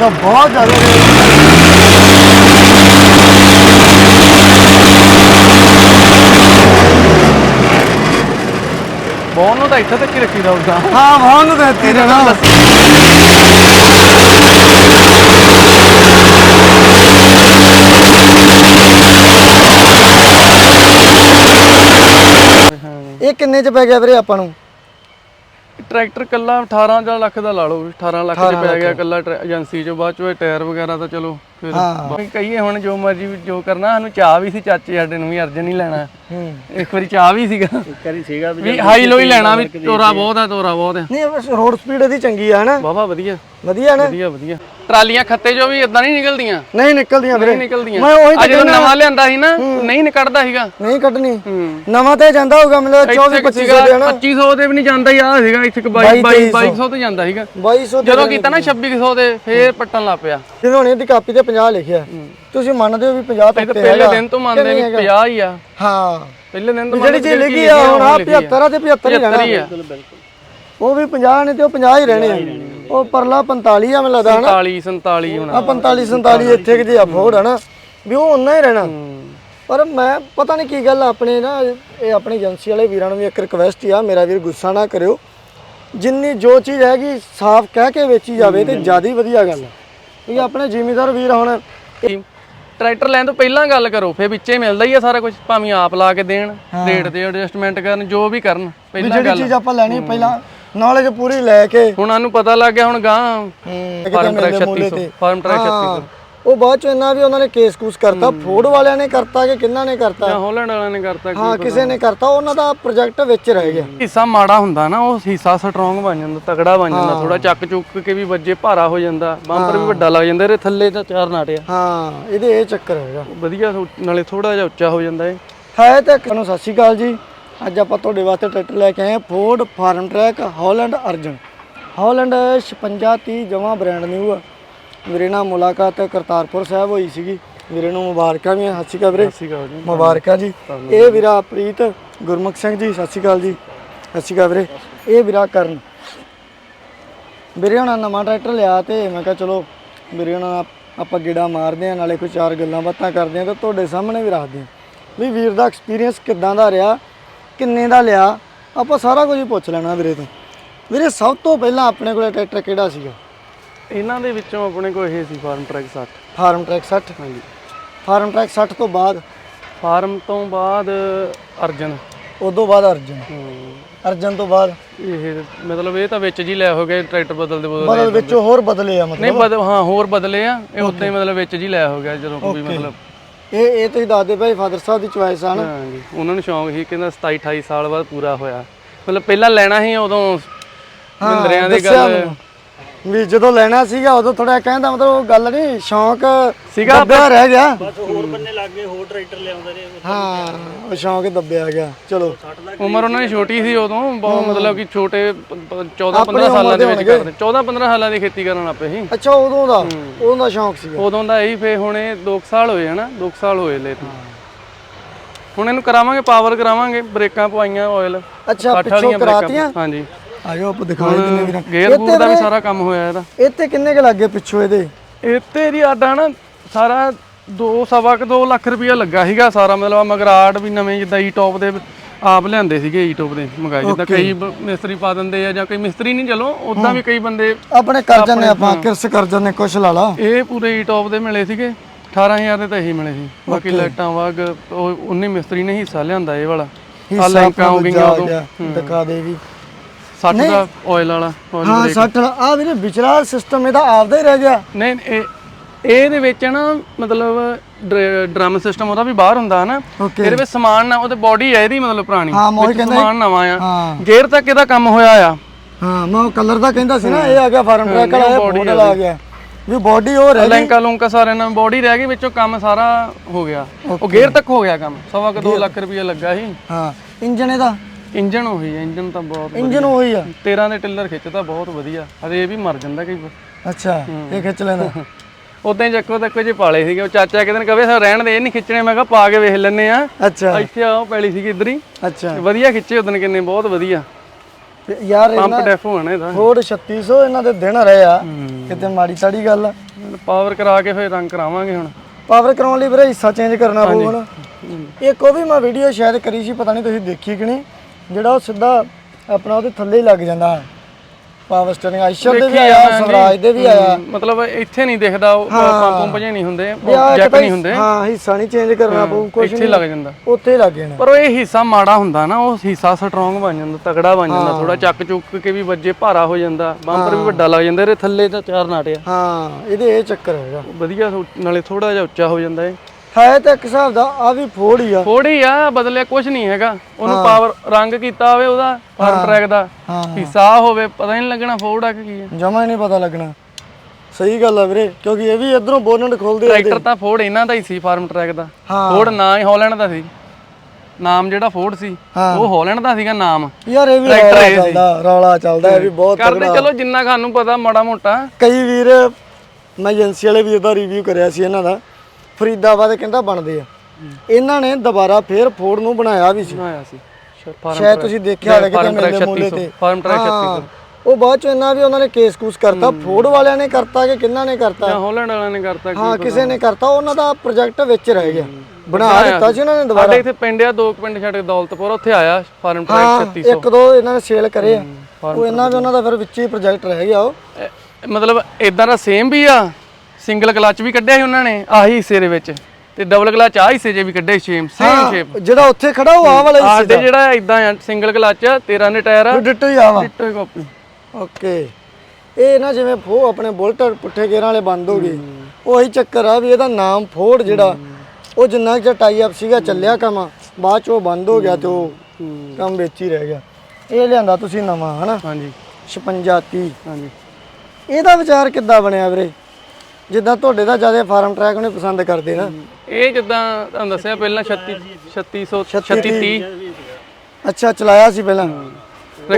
ਤਾਂ ਬਹੁਤ ਜ਼ਿਆਦਾ ਬੌਨ ਨੂੰ ਤਾਂ ਇੱਥੇ ਤੱਕ ਹੀ ਰੱਖੀਦਾ ਹੁੰਦਾ। ਹਾਂ ਵਾਹਨ ਨੂੰ ਤਾਂ ਇੱਥੇ ਰਹਿਣਾ ਇਹ ਕਿੰਨੇ ਚ ਪੈ ਗਿਆ ਵੀਰੇ ਆਪਾਂ ਨੂੰ? ਟਰੈਕਟਰ ਕੱਲਾ 18 ਜਾਂ ਲੱਖ ਦਾ ਲਾ ਲਓ 18 ਲੱਖ 'ਚ 18 ਪੈ ਗਿਆ ਕੱਲਾ ਏਜੰਸੀ 'ਚ ਬਾਅਦ 'ਚੋਂ ਟਾਇਰ ਵਗੈਰਾ ਤਾਂ ਚਲੋ ਹਾਂ। ਕਹੀਏ ਹੁਣ ਜੋ ਮਰਜ਼ੀ ਵੀ ਜੋ ਕਰਨਾ ਸਾਨੂੰ ਚਾਹ ਵੀ ਸੀ ਚਾਚੇ ਸਾਡੇ ਨੂੰ ਵੀ ਅਰਜਨ ਹੀ ਲੈਣਾ। ਹੂੰ। ਇੱਕ ਵਾਰੀ ਚਾਹ ਵੀ ਸੀਗਾ। ਕਰੀ ਸੀਗਾ ਵੀ ਹਾਈ ਲੋ ਹੀ ਲੈਣਾ ਵੀ ਤੋਰਾ ਬਹੁਤ ਹੈ ਤੋਰਾ ਬਹੁਤ ਹੈ ਨਹੀਂ ਰੋਡ ਸਪੀਡ ਇਹਦੀ ਚੰਗੀ ਆ ਹਨਾ? ਵਾਵਾ ਵਧੀਆ। ਵਧੀਆ ਨਾ ਵਧੀਆ ਵਧੀਆ। ਟਰਾਲੀਆਂ ਖੱਤੇ ਜੋ ਵੀ ਇਦਾਂ ਨਹੀਂ ਨਿਕਲਦੀਆਂ? ਨਹੀਂ ਨਿਕਲਦੀਆਂ ਵੀਰੇ। ਨਹੀਂ ਨਿਕਲਦੀਆਂ। ਮੈਂ ਉਹੀ ਤਾਂ ਜਦੋਂ। ਨਵਾਂ ਲਿਆਂਦਾ ਸੀ ਨਾ ਨਹੀਂ ਨਿਕਲਦਾ ਸੀਗਾ। ਨਹੀਂ ਕੱਢਣੀ। ਹੂੰ। ਨਵਾਂ ਤੇ ਜਾਂਦਾ ਹੋਊਗਾ ਮਤਲਬ 24 ਇੱਥੇ 25 ਦੇ ਹਨਾ? 2500 ਦੇ ਵੀ ਨਹੀਂ ਜਾਂਦਾ ਯਾਰ ਸੀਗਾ ਇੱਥੇ 22 2200 ਤੇ ਜਾਂਦਾ ਸੀਗਾ। 2200 ਜਦੋਂ ਕੀਤਾ ਨਾ 2600 ਦੇ ਫੇਰ ਪੱਟਣ ਲੱਗ ਪਿਆ। ਜਦੋਂ ਹੁਣ ਇਹਦੀ ਕਾਪੀ ਤੇ 50 ਲਿਖਿਆ। ਤੁਸੀਂ ਮੰਨਦੇ ਹੋ ਵੀ 50 ਇਹ ਤੱਕ ਤਾਂ ਤੇ ਪਹਿਲੇ ਹੈਗਾ? ਦਿਨ ਤੋਂ ਮੰਨਦੇ ਵੀ 50 ਹੀ ਆ। ਹਾਂ। ਪਹਿਲੇ ਦਿਨ ਤੋਂ ਜਿਹੜੀ ਮੰਨਦੇ ਚੀਜ਼ ਵੀ ਲਿਖੀ ਆ ਹੁਣ ਆ। 75 ਤੇ 75 ਹੀ 75 ਹੀ ਰਹਿਣਾ ਆ ਉਹ ਵੀ 50 ਨੇ ਤੇ ਉਹ 50 ਹੀ ਰਹਿਣੇ ਆ। ਉਹ ਪਰਲਾ 45 ਆ ਮੈਨੂੰ ਲੱਗਦਾ ਹਨਾ? 47 47 ਹੋਣਾ। ਆ 45 47 ਇੱਥੇ ਕਿ ਜੇ ਅਫੋਰਡ ਹਨਾ? ਵੀ ਉਹ ਉਨਾ ਹੀ ਰਹਿਣਾ। ਪਰ ਮੈਂ ਪਤਾ ਨਹੀਂ ਕੀ ਗੱਲ ਆ ਆਪਣੇ ਨਾ ਇਹ ਆਪਣੀ ਏਜੰਸੀ ਵਾਲੇ ਵੀਰਾਂ ਨੂੰ ਵੀ ਇੱਕ ਰਿਕਵੈਸਟ ਆ ਮੇਰਾ ਵੀਰ ਗੁੱਸਾ ਨਾ ਕਰਿਓ। ਜਿੰਨੀ ਜੋ ਚੀਜ਼ ਹੈਗੀ ਸਾਫ਼ ਕਹਿ ਕੇ ਵੇਚੀ ਜਾਵੇ ਤੇ ਜ਼ਿਆਦਾ ਹੀ ਵਧੀਆ ਗੱਲ ਆ। ਕਿਉਂਕਿ ਆਪਣੇ ਜ਼ਿਮੀਦਾਰ ਵੀਰ ਹੁਣ ਟਰੈਕਟਰ ਲੈਣ ਤੋਂ ਪਹਿਲਾਂ ਗੱਲ ਕਰੋ ਫੇਰ ਵਿੱਚੇ ਮਿਲਦਾ ਹੀ ਆ ਸਾਰਾ ਕੁਝ ਭਾਵੇਂ ਆਪ ਲਾ ਕੇ ਦੇਣ ਰੇਟ ਤੇ ਐਡਜਸਟਮੈਂਟ ਕਰਨ ਜੋ ਵੀ ਕਰਨ ਵੀ ਪਹਿਲਾਂ ਜਿਹੜੀ ਗੱਲ। ਚੀਜ਼ ਆਪਾਂ ਲੈਣੀ ਪਹਿਲਾਂ ਨੌਲੇਜ ਪੂਰੀ ਲੈ ਕੇ। ਹੁਣ ਸਾਨੂੰ ਪਤਾ ਲੱਗ ਗਿਆ ਹੁਣ ਗਾਂ ਫਾਰਮ ਟਰੈਕ ਮਿਲਦੇ ਮੁੱਲੇ 3600 ਤੇ। ਫਾਰਮ ਟਰੈਕ ਹਾਂ, 3600 ਉਹ ਬਾਅਦ ਚ ਇਹਨਾਂ ਵੀ ਉਹਨਾਂ ਨੇ ਕੇਸ ਕੂਸ ਕਰਤਾ ਫੋਰਡ ਵਾਲਿਆਂ ਨੇ ਕਰਤਾ ਕਿ ਕਿੰਨਾ ਨੇ ਕਰਤਾ? ਜਾਂ ਹੋਲੈਂਡ ਵਾਲਿਆਂ ਨੇ ਕਰਤਾ ਹਾਂ ਕਿਸੇ ਨੇ ਕਰਤਾ ਉਹਨਾਂ ਦਾ ਪ੍ਰੋਜੈਕਟ ਵਿੱਚ ਰਹਿ ਗਿਆ। ਹਿੱਸਾ ਮਾੜਾ ਹੁੰਦਾ ਨਾ ਉਹ ਹਿੱਸਾ ਸਟਰੋਂਗ ਬਣ ਜਾਂਦਾ ਤਗੜਾ ਬਣ ਜਾਂਦਾ ਥੋੜਾ ਚੱਕ ਚੁੱਕ ਕੇ ਵੀ ਵੱਜੇ ਭਾਰਾ ਹੋ ਜਾਂਦਾ ਬੰਪਰ ਵੀ ਵੱਡਾ ਲੱਗ ਜਾਂਦਾ ਇਹਦੇ ਥੱਲੇ ਤਾਂ ਚਾਰ ਨਾਟਿਆ ਹਾਂ ਇਹਦੇ ਇਹ ਚੱਕਰ ਹੈਗਾ। ਵਧੀਆ ਨਾਲੇ ਥੋੜਾ ਜਿਹਾ ਉੱਚਾ ਹੋ ਜਾਂਦਾ ਏ ਹੈ ਤਾਂ ਤੁਹਾਨੂੰ ਸਤਿ ਸ਼੍ਰੀ ਅਕਾਲ ਜੀ। ਅੱਜ ਆਪਾਂ ਤੁਹਾਡੇ ਵਾਸਤੇ ਟਰੈਕਟਰ ਲੈ ਕੇ ਆਏ ਹਾਂ Ford Farmtrac Holland Arjun Holland 5630 ਜਮਾ ਬ੍ਰਾਂਡ ਨਿਊ ਆ। ਮੇਰੇ ਨਾਲ ਮੁਲਾਕਾਤ ਕਰਤਾਰਪੁਰ ਸਾਹਿਬ ਹੋਈ ਸੀਗੀ। ਵੀਰੇ ਨੂੰ ਮੁਬਾਰਕਾਂ ਵੀ। ਸਤਿ ਸ਼੍ਰੀ ਅਕਾਲ ਵੀਰੇ। ਸੀਗਾ ਜੀ। ਮੁਬਾਰਕਾਂ ਜੀ। ਇਹ ਵੀਰਾ ਪ੍ਰੀਤ ਗੁਰਮੁਖ ਸਿੰਘ ਜੀ ਸਤਿ ਸ਼੍ਰੀ ਅਕਾਲ ਜੀ। ਸਤਿ ਸ਼੍ਰੀ ਅਕਾਲ ਵੀਰੇ। ਇਹ ਵੀਰਾ ਕਰਨ। ਵੀਰੇ ਹੁਣ ਨਵਾਂ ਟਰੈਕਟਰ ਲਿਆ ਤੇ ਮੈਂ ਕਿਹਾ ਚਲੋ ਵੀਰੇ ਹੁਣ ਆਪ- ਗੇੜਾ ਮਾਰਦੇ ਆ ਨਾਲੇ ਕੋਈ ਚਾਰ ਗੱਲਾਂ ਬਾਤਾਂ ਕਰਦੇ ਆ ਤੇ ਤੁਹਾਡੇ ਸਾਹਮਣੇ ਵੀ ਰੱਖਦੇ ਆ ਵੀ ਵੀਰ ਦਾ ਐਕਸਪੀਰੀਅੰਸ ਕਿੱਦਾਂ ਦਾ ਰਿਹਾ ਕਿੰਨੇ ਦਾ ਲਿਆ ਆਪਾਂ ਸਾਰਾ ਕੁਝ ਪੁੱਛ ਲੈਣਾ ਵੀਰੇ ਤੋਂ। ਵੀਰੇ ਸਭ ਤੋਂ ਪਹਿਲਾਂ ਆਪਣੇ ਕੋਲੇ ਟਰੈਕਟਰ ਕਿਹੜਾ ਸੀਗਾ? ਇਹਨਾਂ ਦੇ ਵਿੱਚੋਂ ਆਪਣੇ ਕੋਲ ਇਹ ਸੀ ਫਾਰਮ ਟਰੈਕ 60 ਫਾਰਮ ਟਰੈਕ 60 ਹਾਂਜੀ। ਫਾਰਮ ਟਰੈਕ 60 ਤੋਂ ਬਾਅਦ? ਫਾਰਮ ਤੋਂ ਬਾਅਦ ਅਰਜਨ। ਉਦੋਂ ਬਾਅਦ ਅਰਜਨ? ਅਰਜਨ ਤੋਂ ਬਾਅਦ? ਇਹ ਮਤਲਬ ਇਹ ਤਾਂ ਵਿੱਚ ਜੀ ਲੈ ਹੋ ਗਏ ਟਰੈਕਟਰ ਬਦਲਦੇ ਬਦਲਦੇ ਬਦਲ ਵਿੱਚੋਂ ਹੋਰ ਬਦਲੇ ਆ ਮਤਲਬ? ਨਹੀਂ ਬਦਲ ਹਾਂ ਹੋਰ ਬਦਲੇ ਆ ਇਹ ਉੱਤੇ ਹੀ ਮਤਲਬ ਵਿੱਚ ਜੀ ਲੈ ਹੋ ਗਿਆ ਜਦੋਂ ਕੋਈ ਮਤਲਬ। ਇਹ ਇਹ ਤੁਸੀਂ ਦੱਸਦੇ ਭਾਈ ਫਾਦਰ ਸਾਹਿਬ ਦੀ ਚੁਆਇਸ ਆ ਨਾ। ਹਾਂਜੀ। ਉਹਨਾਂ ਨੂੰ ਸ਼ੌਂਕ ਸੀ ਕਹਿੰਦਾ 27 28 ਸਾਲ ਬਾਅਦ ਪੂਰਾ ਹੋਇਆ। ਮਤਲਬ ਪਹਿਲਾਂ ਲੈਣਾ ਸੀ ਉਦੋਂ ਮਹਿੰਦਰਿਆਂ ਦੀ ਗੱਲ। ਵੀ ਜਦੋਂ ਲੈਣਾ ਸੀਗਾ ਉਦੋਂ ਥੋੜਾ ਕਹਿੰਦਾ ਮਤਲਬ ਉਹ ਗੱਲ ਨਹੀਂ ਸ਼ੌਂਕ ਸੀਗਾ ਦੱਬਿਆ ਰਹਿ ਗਿਆ। ਬਸ ਹੋਰ ਬੰਨੇ ਲੱਗ ਗਏ ਹੋਰ ਟਰੈਕਟਰ ਲਿਆਉਂਦੇ ਰਹੇ। ਹਾਂ ਉਹ ਸ਼ੌਂਕ ਦੱਬਿਆ ਗਿਆ। ਚਲੋ। ਉਮਰ ਉਹਨਾਂ ਦੀ ਛੋਟੀ ਸੀ ਉਦੋਂ ਬਹੁਤ ਮਤਲਬ ਕਿ ਛੋਟੇ 14 15 ਸਾਲਾਂ ਦੇ ਵਿੱਚ ਕਰਦੇ। 14 15 ਸਾਲਾਂ ਦੀ ਖੇਤੀ ਕਰਨ ਆਪੇ ਸੀ। ਅੱਛਾ ਉਦੋਂ ਦਾ? ਉਦੋਂ ਦਾ ਸ਼ੌਂਕ ਸੀਗਾ। ਉਦੋਂ ਦਾ ਇਹੀ ਫੇ ਹੁਣ ਇਹ 2 ਸਾਲ ਹੋਏ ਹਨਾ 2 ਸਾਲ ਹੋਏ ਲੈ ਤੇ ਹੁਣ ਇਹਨੂੰ ਕਰਾਵਾਂਗੇ ਪਾਵਰ ਕਰਾਵਾਂਗੇ ਬ੍ਰੇਕਾਂ ਪਵਾਈਆਂ ਆਇਲ ਅੱਛਾ ਪਿੱਛੋਂ ਕਰਾਤੀਆਂ? ਹਾਂਜੀ। ਆਜੋ ਆਪਾਂ ਦਿਖਾਏ ਕਿੰਨੇ ਵੀਰਾਂ ਗੇਅਰ ਗੂਰ ਦਾ ਵੀ ਸਾਰਾ ਕੰਮ ਹੋਇਆ ਇਹਦਾ। ਇੱਥੇ ਕਿੰਨੇ ਕੁ ਲੱਗੇ ਪਿੱਛੋਂ ਇਹਦੇ? ਇੱਥੇ ਦੀ ਆਡਾ ਨਾ ਸਾਰਾ 2 ਸਵਾ ਕੁ 2 ਲੱਖ ਰੁਪਇਆ ਲੱਗਾ ਸੀਗਾ ਸਾਰਾ ਮਤਲਬ ਮਗਰਾਟ ਵੀ ਨਵੇਂ ਜਿੱਦਾਂ ਈ ਟੌਪ ਦੇ ਆਪ ਲਿਆਂਦੇ ਸੀਗੇ ਈ ਟੌਪ ਦੇ ਮੰਗਾਏ ਜਿੱਦਾਂ ਕਈ ਮਿਸਤਰੀ ਪਾ ਦਿੰਦੇ ਆ ਜਾਂ ਕਈ ਮਿਸਤਰੀ ਨਹੀਂ ਚਲੋ ਉਦਾਂ ਵੀ ਕਈ ਬੰਦੇ ਆਪਣੇ ਕਰ ਜਾਂਦੇ ਆਪਾਂ ਕਿਰਸ ਕਰ ਜਾਂਦੇ ਕੁਛ ਲਾ ਲਾ। ਇਹ ਪੂਰੇ ਈ ਟੌਪ ਦੇ ਮਿਲੇ ਸੀਗੇ 18000 ਦੇ ਤਾਂ ਇਹੀ ਮਿਲੇ ਸੀ। ਬਾਕੀ ਲਾਈਟਾਂ ਵਗ ਉਹ 19 ਮਿਸਤਰੀ ਨੇ ਹਿੱਸਾ ਲਿਆਂਦਾ ਇਹ ਵਾਲਾ। ਆ ਲਾਈਟਾਂ ਹੋ ਗਈਆਂ ਉਦੋਂ। ਦਿਖਾ ਦੇ ਵੀ 60 ਦਾ ਆਇਲ ਵਾਲਾ oil ਹਾਂ 60 ਆ ਵੀਰੇ ਵਿਚਲਾ ਸਿਸਟਮ ਇਹਦਾ ਆਪਦਾ ਹੀ ਰਹਿ ਗਿਆ। ਨਹੀਂ ਇਹ ਇਹਦੇ ਵਿੱਚ ਨਾ ਮਤਲਬ ਡਰਮ ਸਿਸਟਮ ਉਹਦਾ ਵੀ ਬਾਹਰ ਹੁੰਦਾ ਨਾ। Okay. ਇਹਦੇ ਵਿੱਚ ਸਮਾਨ ਨਾ ਉਹਦੇ ਬਾਡੀ ਹੈ ਇਹਦੀ ਮਤਲਬ ਪੁਰਾਣੀ। ਹਾਂ, ਮੈਂ ਉਹੀ ਵਿੱਚ ਕਹਿੰਦਾ ਸਮਾਨ ਨਵਾਂ ਆ। ਹਾਂ। ਗੇਅਰ ਤੱਕ ਇਹਦਾ ਕੰਮ ਹੋਇਆ ਆ। ਹਾਂ ਮੈਂ ਉਹ ਕਲਰ ਦਾ ਕਹਿੰਦਾ ਸੀ ਨਾ ਇਹ ਆ ਗਿਆ ਫਾਰਮ ਟਰੈਕ ਵਾਲਾ ਇਹ ਮਾਡਲ ਆ ਗਿਆ। ਵੀ ਬਾਡੀ ਉਹ ਰਹਿ ਗਈ। ਲੈਂਕਾ ਲੂੰਕਾ ਸਾਰੇ ਨਾਲ ਬਾਡੀ ਰਹਿ ਗਈ ਵਿੱਚੋਂ ਕੰਮ ਸਾਰਾ ਹੋ ਗਿਆ। ਉਹ ਗੇਅਰ ਤੱਕ ਹੋ ਗਿਆ ਕੰਮ। ਸਵਾ ਕੁ 2 ਲੱਖ ਰੁਪਏ ਲੱਗਾ ਸੀ। ਹਾਂ ਇੰਜਨ ਇਹਦਾ। ਇੰਜਨ ਉਹੀ ਹੈ ਇੰਜਨ ਤਾਂ ਬਹੁਤ ਇੰਜਨ ਉਹੀ ਆ। 13 ਦੇ ਟਿੱਲਰ ਖਿੱਚਦਾ ਬਹੁਤ ਵਧੀਆ। ਅਰੇ ਇਹ ਵੀ ਮਰ ਜਾਂਦਾ ਕਈ ਵਾਰ। ਅੱਛਾ ਇਹ ਖਿੱਚ ਲੈਂਦਾ। ਉਦਾਂ ਹੀ ਚੱਕੋ ਤੱਕੋ ਜੇ ਪਾਲੇ ਸੀਗੇ ਉਹ ਚਾਚਾ ਕਿਤੇ ਕਵੇ ਸਰ ਰਹਿਣ ਦੇ ਇਹ ਨਹੀਂ ਖਿੱਚਣੇ। ਮੈਂ ਕਿਹਾ ਪਾ ਕੇ ਵੇਖ ਲੈਨੇ ਆ ਅੱਛਾ। ਇੱਥੇ ਆਓ ਪੈਲੀ ਸੀਗੀ ਇੱਧਰ ਹੀ। ਅੱਛਾ। ਵਧੀਆ ਖਿੱਚੇ ਉਦੋਂ ਕਿੰਨੇ ਬਹੁਤ ਵਧੀਆ। ਤੇ ਯਾਰ ਪੰਪ ਇਹਨਾਂ ਡੈਫੋ ਨਾ ਇਹਦਾ। ਫੋਰਡ 3600 ਇਹਨਾਂ ਦੇ ਦਿਨ ਰਹੇ ਆ। ਕਿਤੇ ਮਾੜੀ ਤਾੜੀ ਗੱਲ ਆ। ਪਾਵਰ ਕਰਾ ਕੇ ਫਿਰ ਰੰਗ ਕਰਾਵਾਂਗੇ ਹੁਣ। ਪਾਵਰ ਕਰਾਉਣ ਲਈ ਵੀਰੇ ਹਿੱਸਾ ਚੇਂਜ ਕਰਨਾ ਪਊ ਹੁਣ। ਇੱਕ ਉਹ ਵੀ ਮੈਂ ਵੀਡੀਓ ਸ਼ਾਇਦ ਕਰੀ ਸੀ ਪਤਾ ਨਹੀਂ ਤੁਸੀਂ ਦੇਖੀ ਕਿ ਨਹੀਂ। ਜਿਹੜਾ ਉਹ ਸਿੱਧਾ ਆਪਣਾ ਉਹਦੇ ਥੱਲੇ ਹੀ ਲੱਗ ਜਾਂਦਾ। ਪਾਵਰ ਸਟੀਅਰਿੰਗ ਆਇਸ਼ਰ ਦੇ ਵੀ ਆਇਆ ਸਵਰਾਜ ਦੇ ਵੀ ਆਇਆ। ਹਮ, ਮਤਲਬ ਇੱਥੇ ਨਹੀਂ ਦਿਖਦਾ ਉਹ ਪੰਪ ਪੰਪ ਨਹੀਂ ਹੁੰਦੇ ਵੀ ਆਹ ਇੱਕ ਜੈਕ ਤਾਂ ਨਹੀਂ ਹੁੰਦੇ। ਹਾਂ ਹਿੱਸਾ ਨਹੀਂ ਚੇਂਜ ਕਰਨਾ ਪਊ ਕੁਝ ਇੱਥੇ ਲੱਗ ਜਾਂਦਾ। ਉੱਥੇ ਹੀ ਲੱਗ ਜਾਣਾ। ਪਰ ਉਹ ਇਹ ਹਿੱਸਾ ਮਾੜਾ ਹੁੰਦਾ ਨਾ ਉਹ ਹਿੱਸਾ ਸਟਰੋਂਗ ਬਣ ਜਾਂਦਾ ਤਗੜਾ ਬਣ ਜਾਂਦਾ ਥੋੜਾ ਚੱਕ ਚੁੱਕ ਕੇ ਵੀ ਵੱਜੇ ਭਾਰਾ ਹੋ ਜਾਂਦਾ ਬੰਪਰ ਵੀ ਵੱਡਾ ਲੱਗ ਜਾਂਦਾ ਇਹਦੇ ਥੱਲੇ ਤਾਂ ਚਾਰ ਨਾਟਿਆ ਹਾਂ ਇਹਦੇ ਇਹ ਚੱਕਰ ਹੈਗਾ। ਵਧੀਆ ਥੋ- ਨਾਲੇ ਥੋੜਾ ਜਿਹਾ ਉੱਚਾ ਹੋ ਜਾਂਦਾ ਏ ਹੈ ਤਾਂ ਇੱਕ ਹਿਸਾਬ ਦਾ ਆ ਵੀ ਫੋੜ ਹੀ ਆ। ਥੋੜੀ ਆ ਬਦਲਿਆ ਕੁਝ ਨਹੀਂ ਹੈਗਾ। ਉਹਨੂੰ ਪਾਵਰ ਰੰਗ ਕੀਤਾ ਹੋਵੇ ਉਹਦਾ ਫਾਰਮ ਟਰੈਕ ਦਾ। ਹਿੱਸਾ ਹੋਵੇ ਪਤਾ ਨਹੀਂ ਲੱਗਣਾ ਫੋਰਡ ਆ ਕਿ ਕੀ ਹੈ ਜਮਾ ਹੀ ਨਹੀਂ ਪਤਾ ਲੱਗਣਾ। ਸਹੀ ਗੱਲ ਆ ਵੀਰੇ ਕਿਉਂਕਿ ਇਹ ਵੀ ਇਧਰੋਂ ਬੋਨਟ ਖੋਲਦੇ ਆ ਟਰੈਕਟਰ ਤਾਂ ਫੋਰਡ ਇਹਨਾਂ ਦਾ ਹੀ ਸੀ ਫਾਰਮ ਟਰੈਕ ਦਾ। ਫੋਰਡ ਨਾ ਹੀ ਹਾਲੈਂਡ ਦਾ ਸੀ। ਨਾਮ ਜਿਹੜਾ ਫੋਰਡ ਸੀ। ਉਹ ਹਾਲੈਂਡ ਦਾ ਸੀਗਾ ਨਾਮ। ਯਾਰ ਇਹ ਵੀ ਟਰੈਕਟਰ ਰੌਲਾ। ਚੱਲਦਾ ਰੌਲਾ ਚੱਲਦਾ ਇਹ ਵੀ ਬਹੁਤ ਕਰਦੇ ਚਲੋ ਜਿੰਨਾ ਖਾਨੂੰ ਪਤਾ ਮਾੜਾ ਮੋਟਾ। ਕਈ ਵੀਰ ਮੈਂ ਏਜੰਸੀ ਵਾਲੇ ਵੀ ਉਹਦਾ ਰਿਵਿਊ ਕਰਿਆ ਸੀ ਇਹਨਾਂ ਦਾ। ਫਰੀਦਾਬਾਦ ਕਹਿੰਦਾ ਬਣਦੇ ਆ। ਇਹਨਾਂ ਨੇ ਦੁਬਾਰਾ ਫੇਰ ਫੋਰਡ ਨੂੰ ਬਣਾਇਆ ਵੀ ਸੀ। ਬਣਾਇਆ ਸੀ। ਫਾਰਮ ਸ਼ਾਇਦ ਤੁਸੀਂ ਦੇਖਿਆ ਹੋਵੇ ਕਿਤੇ ਮੇਲੇ ਮੂਲੇ ਤੇ। ਫਾਰਮ ਟਰੈਕ ਹਾਂ, ਉਹ ਬਾਅਦ ਚ ਇਹਨਾਂ ਵੀ ਉਹਨਾਂ ਨੇ ਕੇਸ ਕੂਸ ਕਰਤਾ। ਫੋਰਡ ਵਾਲਿਆਂ ਨੇ ਕਰਤਾ ਕਿ ਕਿੰਨਾ ਨੇ ਕਰਤਾ? ਜਾਂ ਹਾਲੈਂਡ ਵਾਲਿਆਂ ਨੇ ਕਰਤਾ ਹਾਂ ਕਿਸੇ ਨੇ ਕਰਤਾ। ਉਹਨਾਂ ਦਾ ਪ੍ਰੋਜੈਕਟ ਵਿੱਚ ਰਹਿ ਗਿਆ। ਬਣਾ ਦਿੱਤਾ ਸੀ। ਉਹਨਾਂ ਨੇ ਦੁਬਾਰਾ। ਸਾਡੇ ਇੱਥੇ ਪਿੰਡ ਆ ਦੋ ਕੁ ਪਿੰਡ ਛੱਡ ਕੇ ਦੌਲਤਪੁਰ ਉੱਥੇ ਆਇਆ ਫਾਰਮ ਟਰੈਕ ਹਾਂ 3600 ਇੱਕ ਦੋ ਇਹਨਾਂ ਨੇ ਸੇਲ ਕਰੇ ਆ। ਉਹ ਇਹਨਾਂ ਵੀ ਉਹਨਾਂ ਦਾ ਫਿਰ ਵਿੱਚ ਹੀ ਪ੍ਰੋਜੈਕਟ ਰਹਿ ਗਿਆ ਉਹ। ਮਤਲਬ ਇਦਾਂ ਦਾ ਸੇਮ ਵੀ ਆ? ਸਿੰਗਲ ਕਲਚ ਵੀ ਕੱਢਿਆ ਸੀ ਉਹਨਾਂ ਨੇ ਆਹੀ ਹਿੱਸੇ ਦੇ ਵਿੱਚ। ਤੇ ਡਬਲ ਕਲਚ ਆ ਹਿੱਸੇ ਜੇ ਵੀ ਕੱਢੇ ਸੇਮ ਸੇਮ ਸ਼ੇਪ ਜਿਹੜਾ ਉੱਥੇ ਖੜਾ ਉਹ ਆਹ ਵਾਲਾ ਹੀ ਸਾਡੇ ਜਿਹੜਾ ਇਦਾਂ ਆ ਸਿੰਗਲ ਕਲਚ 13 ਦੇ ਟਾਇਰ ਆ। ਡਿੱਟੋ ਹੀ ਆਵਾ। Ditto copy okay. ਇਹ ਨਾ ਜਿਵੇਂ ਫੋ ਆਪਣੇ ਬੁਲਟ ਪੁੱਠੇ ਗੇਰਾਂ ਵਾਲੇ ਬੰਦ ਹੋ ਗਏ। ਉਹੀ ਚੱਕਰ ਆ ਵੀ ਇਹਦਾ ਨਾਮ ਫੋਰਡ ਜਿਹੜਾ ਉਹ ਜਿੰਨਾ ਚਿਰ ਟਾਈ ਅਪ ਸੀਗਾ ਚੱਲਿਆ ਕੰਮ ਬਾਅਦ ਚ ਉਹ ਬੰਦ ਹੋ ਗਿਆ ਤੇ ਉਹ ਕੰਮ ਵਿੱਚ ਹੀ ਰਹਿ ਗਿਆ। ਇਹ ਲਿਆਂਦਾ ਤੁਸੀਂ ਨਵਾਂ ਹਨਾ? ਹਾਂਜੀ। 56 30 ਹਾਂਜੀ। ਇਹਦਾ ਵਿਚਾਰ ਕਿੱਦਾਂ ਬਣਿਆ ਵੀਰੇ? ਜਿੱਦਾਂ ਤੁਹਾਡੇ ਦਾ ਜ਼ਿਆਦਾ ਫਾਰਮ ਟਰੈਕ ਉਹਨੇ ਪਸੰਦ ਕਰਦੇ ਨਾ। ਇਹ ਜਿੱਦਾਂ ਤੁਹਾਨੂੰ ਦੱਸਿਆ ਪਹਿਲਾਂ 36 3600 36 30 ਅੱਛਾ ਚਲਾਇਆ ਸੀ ਪਹਿਲਾਂ।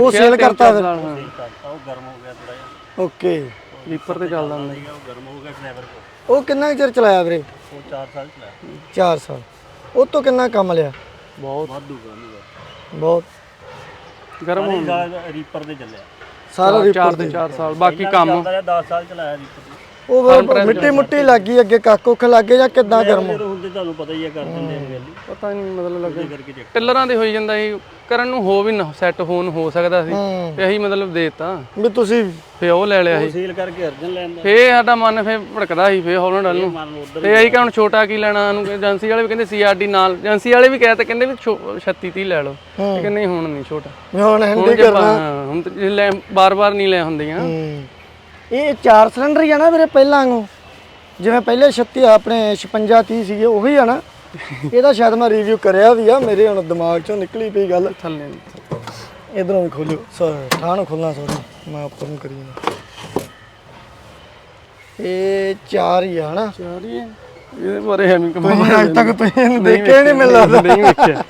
ਉਹ ਸੇਲ ਕਰਤਾ ਫਿਰ। ਉਹ ਗਰਮ ਹੋ ਗਿਆ ਥੋੜਾ ਜਿਹਾ ਓਕੇ। ਲੀਪਰ ਤੇ ਚੱਲਦਾ ਹੁੰਦਾ। ਉਹ ਗਰਮ ਹੋ ਗਿਆ ਡਰਾਈਵਰ ਕੋ ਉਹ ਕਿੰਨਾ ਚਿਰ ਚਲਾਇਆ ਵੀਰੇ? ਉਹ 4 ਸਾਲ ਚਲਾਇਆ। 4 ਸਾਲ। ਉਹ ਤੋਂ ਕਿੰਨਾ ਕੰਮ ਲਿਆ? ਬਹੁਤ। ਵਾਧੂ ਕੰਮ ਬਹੁਤ। ਗਰਮ ਸਾਰੀ ਸਾਲ ਰੀਪਰ ਦੇ ਚੱਲਿਆ। ਸਾਰਾ ਚਾਰ ਤੇ। 4 ਸਾਲ। ਬਾਕੀ ਕੰਮ ਚੱਲਦਾ ਰਿਹਾ 10 ਸਾਲ ਚਲਾਇਆ ਰੀਪਰ ਉਹ ਮਿੱਟੀ ਮੁੱਟੀ ਲੱਗੀ ਅੱਗੇ ਕੱਕ ਉੱਖ ਲੱਗੇ ਜਾਂ ਕਿੱਦਾਂ ਗਰਮ? ਹੁੰਦੇ ਤੁਹਾਨੂੰ ਪਤਾ ਹੀ ਹੈ ਕਰ ਦਿੰਦੇ ਨੇ ਗੱਲ ਪਤਾ ਨਹੀਂ ਮਤਲਬ ਲੱਗਾ ਕਰਕੇ ਚੱਕ ਟਿੱਲਰਾਂ ਦੇ ਹੋਈ ਜਾਂਦਾ ਸੀ ਕਰਨ ਨੂੰ ਹੋ ਵੀ ਨਾ ਸੈੱਟ ਹੋਣ ਹੋ ਸਕਦਾ ਸੀ ਤੇ ਅਸੀਂ ਮਤਲਬ ਦੇਤਾ। ਵੀ ਤੁਸੀਂ ਫੇ ਉਹ ਲੈ ਲਿਆ ਸੀ। ਸੀਲ ਕਰਕੇ ਅਰਜਨ ਲੈਂਦਾ ਫੇ ਸਾਡਾ ਮਨ ਫੇ ਭੜਕਦਾ ਸੀ ਫੇ ਹੌਲੈਂਡ ਵੱਲ ਨੂੰ। ਤੇ ਅਸੀਂ ਕਿ ਹੁਣ ਛੋਟਾ ਕੀ ਲੈਣਾ ਨੂੰ ਏਜੰਸੀ ਵਾਲੇ ਵੀ ਕਹਿੰਦੇ ਸੀਆਰਡੀ ਨਾਲ ਏਜੰਸੀ ਵਾਲੇ ਵੀ ਕਹਿ ਤੇ ਕਹਿੰਦੇ ਵੀ 36 30 ਲੈ ਲਓ। ਕਹਿੰਦੇ ਨਹੀਂ ਹੁਣ ਨਹੀਂ ਛੋਟਾ। ਹੁਣ ਹੈਂਡੀ ਹਾਂ, ਹੁਣ ਤੇ ਲੈ ਬਾਰ-ਬਾਰ ਨਹੀਂ ਲੈ ਹੁੰਦੀਆਂ। ਇਹ ਚਾਰ ਸਿਲੰਡਰ ਹੀ ਆ ਨਾ ਵੀਰੇ ਪਹਿਲਾਂ ਵਾਂਗੂ ਜਿਵੇਂ ਪਹਿਲੇ 36 ਆਪਣੇ 56 30 ਸੀਗੇ ਉਹੀ ਆ ਨਾ। ਇਹਦਾ ਸ਼ਾਇਦ ਮੈਂ ਰਿਵਿਊ ਕਰਿਆ ਵੀ ਆ ਮੇਰੇ ਹੁਣ ਦਿਮਾਗ ਚੋਂ ਨਿਕਲੀ ਪਈ ਗੱਲ। ਥੱਲੇ ਇਧਰੋਂ ਵੀ ਖੋਲਿਓ। ਸੌਰੀ ਠਾਹ ਨੂੰ ਖੋਲਣਾ ਸੌਰੀ ਮੈਂ ਉੱਪਰ ਨੂੰ ਕਰੀ ਜਾਂਦਾ। ਇਹ ਚਾਰ ਹੀ ਆ ਹਨਾ? ਚਾਰੀ ਇਹਦੇ ਬਾਰੇ ਐਵੇਂ ਕਮਾ ਤੁਸੀਂ ਅੱਜ ਤੱਕ ਤੁਸੀਂ ਇਹਨੂੰ ਦੇਖਿਆ ਹੀ ਨਹੀਂ ਮੈਨੂੰ ਲੱਗਦਾ। ਨਹੀਂ ਵੇਖਿਆ।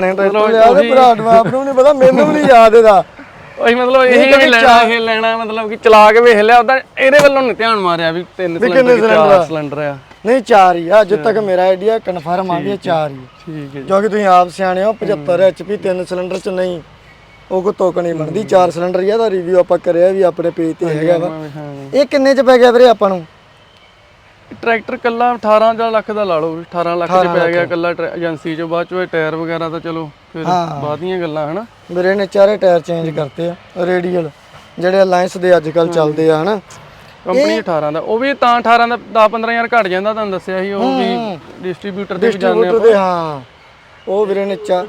ਨੇ ਟਰੈਕਟਰ ਤੇ ਭਰਾ ਨੂੰ ਆਪ ਨੂੰ ਨਹੀਂ ਪਤਾ ਮੈਨੂੰ ਵੀ ਨਹੀਂ ਯਾਦ ਇਹਦਾ। ਉਹੀ ਮਤਲਬ ਇਹ ਵੀ ਲੈਣਾ ਇਹ ਲੈਣਾ ਮਤਲਬ ਕਿ ਚਲਾ ਕੇ ਵੇਖ ਲਿਆ ਉਦਾਂ ਇਹਦੇ ਵੱਲੋਂ ਨਹੀਂ ਧਿਆਨ ਮਾਰਿਆ ਵੀ ਤਿੰਨ ਸਿਲੰਡਰ ਚਾਰ ਸਿਲੰਡਰ ਆ? ਨਹੀਂ ਚਾਰ ਹੀ ਆ ਜਿੱਦ ਤੱਕ ਮੇਰਾ ਆਈਡੀਆ ਕਨਫਰਮ ਆ ਗਿਆ ਚਾਰ ਹੀ। ਠੀਕ ਹੈ ਜੀ। ਕਿਉਂਕਿ ਤੁਸੀਂ ਆਪ ਸਿਆਣੇ ਹੋ 75 ਐਚਪੀ ਤਿੰਨ ਸਿਲੰਡਰ ਚ ਨਹੀਂ ਉਹ ਕੋ ਤੋਕ ਨਹੀਂ ਬਣਦੀ। ਚਾਰ ਸਿਲੰਡਰ ਹੀ ਆ ਦਾ ਰਿਵਿਊ ਆਪਾਂ ਕਰਿਆ ਵੀ ਆਪਣੇ ਪੇਜ ਤੇ ਹੈਗਾ ਵਾ। ਇਹ ਕਿੰਨੇ ਚ ਪੈ ਗਿਆ ਵੀਰੇ ਆਪਾਂ ਨੂੰ? ਟਰੈਕਟਰ ਕੱਲਾ 18 ਜਾਂ ਲੱਖ ਦਾ ਲਾ ਲਓ 18 ਲੱਖ ਚ ਪੈ ਗਿਆ ਕੱਲਾ ਏਜੰਸੀ ਚੋਂ ਬਾਅਦ ਚੋਂ ਇਹ ਟਾਇਰ ਵਗੈਰਾ ਤਾਂ ਚਲੋ ਫਿਰ ਬਾਅਦ ਦੀਆਂ ਗੱਲਾਂ ਹਨਾ? ਵੀਰੇ ਨੇ ਚਾਰੇ ਟਾਇਰ ਚੇਂਜ ਕਰਤੇ ਆ ਰੇਡੀਅਲ ਜਿਹੜੇ ਅਲਾਈਅੰਸ ਦੇ ਅੱਜ ਕੱਲ ਚੱਲਦੇ ਆ ਹਨਾ? ਕੰਪਨੀ 18 ਦਾ ਉਹ ਵੀ ਤਾਂ 18 ਦਾ 10 15000 ਘਟ ਜਾਂਦਾ ਤੁਹਾਨੂੰ ਦੱਸਿਆ ਸੀ ਉਹ ਵੀ ਡਿਸਟ੍ਰੀਬਿਊਟਰ ਦੇ ਵੀ ਜਾਂਦੇ ਦੇ ਹਾਂ। ਉਹ ਵੀਰੇ ਨੇ ਚਾ